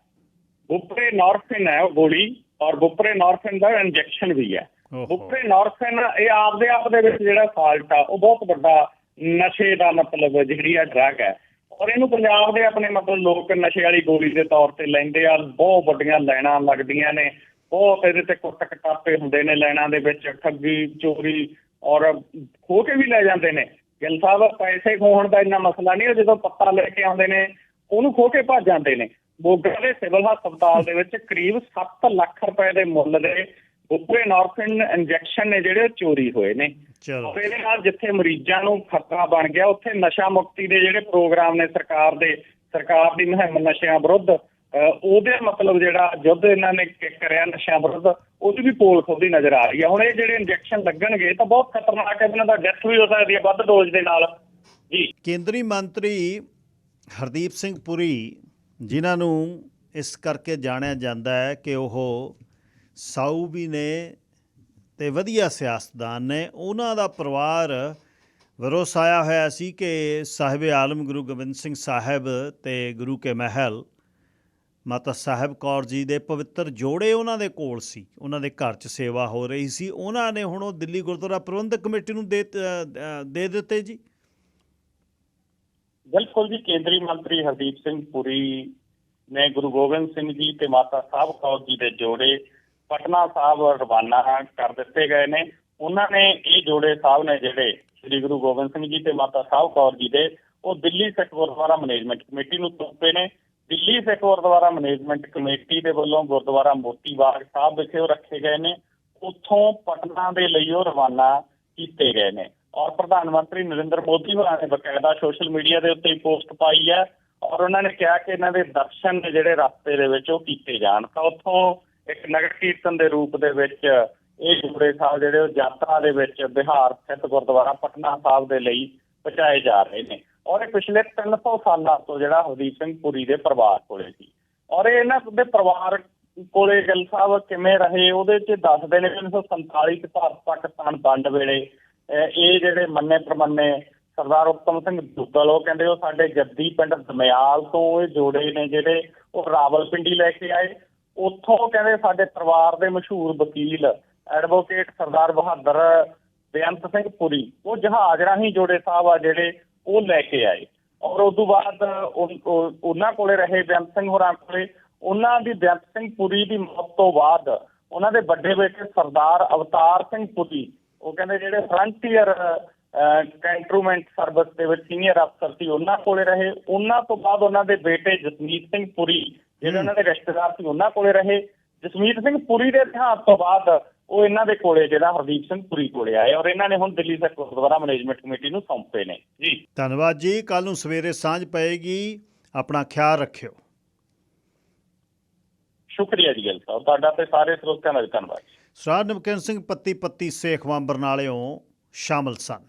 ਬੁਪਰੇ ਨਾਰਫਿਨ ਹੈ ਉਹ ਗੋਲੀ ਔਰ ਬੁਪਰੇ ਨਾਰਫਿਨ ਦਾ ਇੰਜੈਕਸ਼ਨ ਵੀ ਹੈ। ਬੁਪਰੇ ਨਾਰਫਿਨ ਇਹ ਆਪਦੇ ਆਪ ਦੇ ਵਿੱਚ ਜਿਹੜਾ ਫਾਲਟ ਆ ਉਹ ਬਹੁਤ ਵੱਡਾ ਨਸ਼ੇ ਦਾ ਮਤਲਬ ਜਿਹੜੀ ਆ ਡਰਗ ਹੈ। ਔਰ ਇਹਨੂੰ ਪੰਜਾਬ ਦੇ ਆਪਣੇ ਮਤਲਬ ਲੋਕ ਨਸ਼ੇ ਵਾਲੀ ਗੋਲੀ ਦੇ ਤੌਰ ਤੇ ਲੈਂਦੇ ਆ ਬਹੁਤ ਵੱਡੀਆਂ ਲਾਈਨਾਂ ਲੱਗਦੀਆਂ ਨੇ। ਬਹੁਤ ਇਹਦੇ ਤੇ ਕੁੱਟ ਕਟਾਪੇ ਹੁੰਦੇ ਨੇ ਲਾਈਨਾਂ ਦੇ ਵਿੱਚ ਠੱਗੀ ਚੋਰੀ ਔਰ ਖੋ ਕੇ ਵੀ ਲੈ ਜਾਂਦੇ ਨੇ। ਗਿੱਲ ਸਾਹਿਬ ਪੈਸੇ ਖੋਹਣ ਦਾ ਇੰਨਾ ਮਸਲਾ ਨਹੀਂ ਉਹ ਜਦੋਂ ਪੱਤਾ ਲੈ ਕੇ ਆਉਂਦੇ ਨੇ ਉਹਨੂੰ ਖੋ ਕੇ ਭੱਜ ਜਾਂਦੇ ਨੇ। ਮੋਗਾ ਦੇ ਸਿਵਲ ਹਸਪਤਾਲ ਦੇ ਵਿੱਚ ਕਰੀਬ 7 ਲੱਖ ਰੁਪਏ ਦੇ ਮੁੱਲ ਦੇ ਬੁਪਰੇਨੋਰਫਿਨ ਇੰਜੈਕਸ਼ਨ ਨੇ ਜਿਹੜੇ ਚੋਰੀ ਹੋਏ ਨੇ। ਚਲੋ। ਇਹਦੇ ਨਾਲ ਜਿੱਥੇ ਮਰੀਜ਼ਾਂ ਨੂੰ ਖਤਰਾ ਬਣ ਗਿਆ ਉੱਥੇ ਨਸ਼ਾ ਮੁਕਤੀ ਦੇ ਜਿਹੜੇ ਪ੍ਰੋਗਰਾਮ ਨੇ ਸਰਕਾਰ ਦੇ ਸਰਕਾਰ ਦੀ ਮੁਹਿੰਮ ਨਸ਼ਿਆਂ ਵਿਰੁੱਧ ਉਹਦੇ ਮਤਲਬ ਜਿਹੜਾ ਯੁੱਧ ਇਹਨਾਂ ਨੇ ਕਰਿਆ ਨਸ਼ਿਆਂ ਵਿਰੁੱਧ ਉਹਦੀ ਵੀ ਪੋਲ ਖੁੱਲਦੀ ਨਜ਼ਰ ਆ ਰਹੀ ਹੈ ਹੁਣ ਇਹ ਜਿਹੜੇ ਇੰਜੈਕਸ਼ਨ ਲੱਗਣਗੇ ਤਾਂ ਬਹੁਤ ਖਤਰਨਾਕ ਹੈ, ਇਹਨਾਂ ਦਾ ਡੈਥ ਵੀ ਹੋ ਸਕਦੀ ਹੈ, ਵੱਧ ਡੋਜ਼ ਦੇ ਨਾਲ। ਜੀ। ਕੇਂਦਰੀ ਮੰਤਰੀ ਹਰਦੀਪ ਸਿੰਘ ਪੁਰੀ, ਜਿਨ੍ਹਾਂ ਨੂੰ ਇਸ ਕਰਕੇ ਜਾਣਿਆ ਜਾਂਦਾ ਹੈ ਕਿ ਉਹ ਸਾਊ ਵੀ ਨੇ ਤੇ ਵਧੀਆ ਸਿਆਸਤਦਾਨ ਨੇ, ਉਹਨਾਂ ਦਾ ਪਰਿਵਾਰ ਵਿਰੋਸ ਆਇਆ ਹੋਇਆ ਸੀ ਕਿ ਸਾਹਿਬ ਆਲਮ ਗੁਰੂ ਗੋਬਿੰਦ ਸਿੰਘ ਸਾਹਿਬ ਤੇ ਗੁਰੂ ਕੇ ਮਹਿਲ ਮਾਤਾ ਸਾਹਿਬ ਕੌਰ ਜੀ ਦੇ ਪਵਿੱਤਰ ਜੋੜੇ ਉਹਨਾਂ ਦੇ ਕੋਲ ਸੀ। ਉਹਨਾਂ ਦੇ ਘਰ 'ਚ ਸੇਵਾ ਹੋ ਰਹੀ ਸੀ। ਉਹਨਾਂ ਨੇ ਹੁਣ ਉਹ ਦਿੱਲੀ ਗੁਰਦੁਆਰਾ ਪ੍ਰਬੰਧਕ ਕਮੇਟੀ ਨੂੰ ਦੇ ਦੇ ਦਿੱਤੇ ਜੀ। ਬਿਲਕੁਲ ਜੀ, ਕੇਂਦਰੀ ਮੰਤਰੀ ਹਰਦੀਪ ਸਿੰਘ ਪੁਰੀ ਨੇ ਗੁਰੂ ਗੋਬਿੰਦ ਸਿੰਘ ਜੀ ਤੇ ਮਾਤਾ ਸਾਹਿਬ ਕੌਰ ਜੀ ਦੇ ਜੋੜੇ ਪਟਨਾ ਸਾਹਿਬ ਰਵਾਨਾ ਕਰ ਦਿੱਤੇ ਗਏ ਨੇ। ਉਹਨਾਂ ਨੇ ਇਹ ਜੋੜੇ ਸਾਹਿਬ ਨੇ ਜਿਹੜੇ ਸ੍ਰੀ ਗੁਰੂ ਗੋਬਿੰਦ ਸਿੰਘ ਜੀ ਤੇ ਮਾਤਾ ਸਾਹਿਬ ਕੌਰ ਜੀ ਦੇ, ਉਹ ਦਿੱਲੀ ਸਿੱਖ ਗੁਰਦੁਆਰਾ ਮੈਨੇਜਮੈਂਟ ਕਮੇਟੀ ਨੂੰ ਸੌਂਪੇ ਨੇ। ਦਿੱਲੀ ਸਿੱਖ ਗੁਰਦੁਆਰਾ ਮੈਨੇਜਮੈਂਟ ਕਮੇਟੀ ਦੇ ਵੱਲੋਂ ਗੁਰਦੁਆਰਾ ਮੋਤੀ ਬਾਗ ਸਾਹਿਬ ਵਿਖੇ ਉਹ ਰੱਖੇ ਗਏ ਨੇ। ਉੱਥੋਂ ਪਟਨਾ ਦੇ ਲਈ ਉਹ ਰਵਾਨਾ ਕੀਤੇ ਗਏ ਨੇ। ਔਰ ਪ੍ਰਧਾਨ ਮੰਤਰੀ ਨਰਿੰਦਰ ਮੋਦੀ ਹੋਰਾਂ ਨੇ ਬਕਾਇਦਾ ਸੋਸ਼ਲ ਮੀਡੀਆ ਦੇ ਉੱਤੇ ਪੋਸਟ ਪਾਈ ਹੈ ਔਰ ਉਹਨਾਂ ਨੇ ਕਿਹਾ ਕਿ ਇਹਨਾਂ ਦੇ ਦਰਸ਼ਨ ਨੇ ਜਿਹੜੇ ਰਸਤੇ ਦੇ ਵਿੱਚ ਉਹ ਕੀਤੇ ਜਾਣ। ਤਾਂ ਉੱਥੋਂ ਇੱਕ ਨਗਰ ਕੀਰਤਨ ਦੇ ਰੂਪ ਦੇ ਵਿੱਚ ਇਹ ਜੁੜੇ ਸਾਹਿਬ ਜਿਹੜੇ ਉਹ ਯਾਤਰਾ ਦੇ ਵਿੱਚ ਬਿਹਾਰ ਸਥਿਤ ਗੁਰਦੁਆਰਾ ਪਟਨਾ ਸਾਹਿਬ ਦੇ ਲਈ ਪਹੁੰਚਾਏ ਜਾ ਰਹੇ ਨੇ। ਔਰ ਇਹ ਪਿਛਲੇ 300 ਸਾਲਾਂ ਤੋਂ ਜਿਹੜਾ ਹਰਦੀਪ ਸਿੰਘ ਪੁਰੀ ਦੇ ਪਰਿਵਾਰ ਕੋਲੇ ਸੀ। ਔਰ ਇਹ ਇਹਨਾਂ ਦੇ ਪਰਿਵਾਰ ਕੋਲੇ ਗਿੱਲ ਸਾਹਿਬ ਕਿਵੇਂ ਰਹੇ, ਉਹਦੇ ਚ ਦੱਸਦੇ ਨੇ 1947 ਚ ਭਾਰਤ ਪਾਕਿਸਤਾਨ ਵੰਡ ਵੇਲੇ ਇਹ ਜਿਹੜੇ ਮੰਨੇ ਪ੍ਰਮੰਨੇ ਸਰਦਾਰ ਉਤਮ ਸਿੰਘ ਦੁੱਗਲ, ਉਹ ਕਹਿੰਦੇ ਉਹ ਸਾਡੇ ਜੱਦੀ ਪਿੰਡ ਦਮਿਆਲ ਤੋਂ ਇਹ ਜੋੜੇ ਨੇ ਜਿਹੜੇ ਉਹ ਰਾਵਲਪਿੰਡੀ ਲੈ ਕੇ ਆਏ। ਉੱਥੋਂ ਕਹਿੰਦੇ ਸਾਡੇ ਪਰਿਵਾਰ ਦੇ ਮਸ਼ਹੂਰ ਵਕੀਲ, ਐਡਵੋਕੇਟ ਸਰਦਾਰ ਬਹਾਦਰ ਬੇਅੰਤ ਸਿੰਘ ਪੁਰੀ, ਉਹ ਜਹਾਜ਼ ਰਾਹੀਂ ਜੋੜੇ ਸਾਹਿਬ ਆ ਜਿਹੜੇ ਉਹ ਲੈ ਕੇ ਆਏ। ਔਰ ਉਸ ਤੋਂ ਬਾਅਦ ਉਹ- ਉਹ- ਉਹਨਾਂ ਕੋਲੇ ਰਹੇ ਬੇਅੰਤ ਸਿੰਘ ਹੋਰਾਂ ਕੋਲੇ। ਉਹਨਾਂ ਦੀ ਬੇਅੰਤ ਸਿੰਘ ਪੁਰੀ ਦੀ ਮੌਤ ਤੋਂ ਬਾਅਦ ਉਹਨਾਂ ਦੇ ਵੱਡੇ ਬੇਟੇ ਸਰਦਾਰ ਅਵਤਾਰ ਸਿੰਘ ਪੁਰੀ ਉਹ ਕਹਿੰਦੇ ਜਿਹੜੇ ਫਰੰਟੀਅਰ ਕੈਂਟਰੂਮੈਂਟ ਸਰਵਿਸ ਦੇ ਵਿੱਚ ਸੀਨੀਅਰ ਅਫਸਰ ਸੀ ਉਹਨਾਂ ਕੋਲੇ ਰਹੇ। ਉਹਨਾਂ ਤੋਂ ਬਾਅਦ ਉਹਨਾਂ ਦੇ ਬੇਟੇ ਜਸਮੀਤ ਸਿੰਘ ਪੁਰੀ ਜਿਹੜੇ ਉਹਨਾਂ ਦੇ ਰਿਸ਼ਤੇਦਾਰ ਸੀ ਉਹਨਾਂ ਕੋਲੇ ਰਹੇ। ਜਸਮੀਤ ਸਿੰਘ ਪੁਰੀ ਦੇ ਦੇਹਾਂਤ ਤੋਂ ਬਾਅਦ ਉਹ ਇਹਨਾਂ ਦੇ ਕੋਲੇ ਜਿਹੜਾ ਹਰਦੀਪ ਸਿੰਘ ਪੁਰੀ ਕੋਲੇ ਆਏ ਔਰ ਇਹਨਾਂ ਨੇ ਹੁਣ ਦਿੱਲੀ ਸਿੱਖ ਗੁਰਦੁਆਰਾ ਮੈਨੇਜਮੈਂਟ ਕਮੇਟੀ ਨੂੰ ਸੌਂਪੇ ਨੇ। ਜੀ। ਧੰਨਵਾਦ ਜੀ। ਕੱਲ ਨੂੰ ਸਵੇਰੇ ਸਾਂਝ ਪਏਗੀ। ਆਪਣਾ ਖਿਆਲ ਰੱਖਿਓ। ਸ਼ੁਕਰੀਆ ਜੀ ਗਿੱਲ ਸਾਹਿਬ। ਤੁਹਾਡਾ ਤੇ ਸਾਰੇ ਸਰੋਤਿਆਂ ਦਾ ਧੰਨਵਾਦ। ਸਰਾਜ ਨਮਕਰਨ ਸਿੰਘ ਪੱਤੀ ਪੱਤੀ ਸੇਖਵਾਂ ਬਰਨਾਲਿਓਂ ਸ਼ਾਮਲ ਸਨ।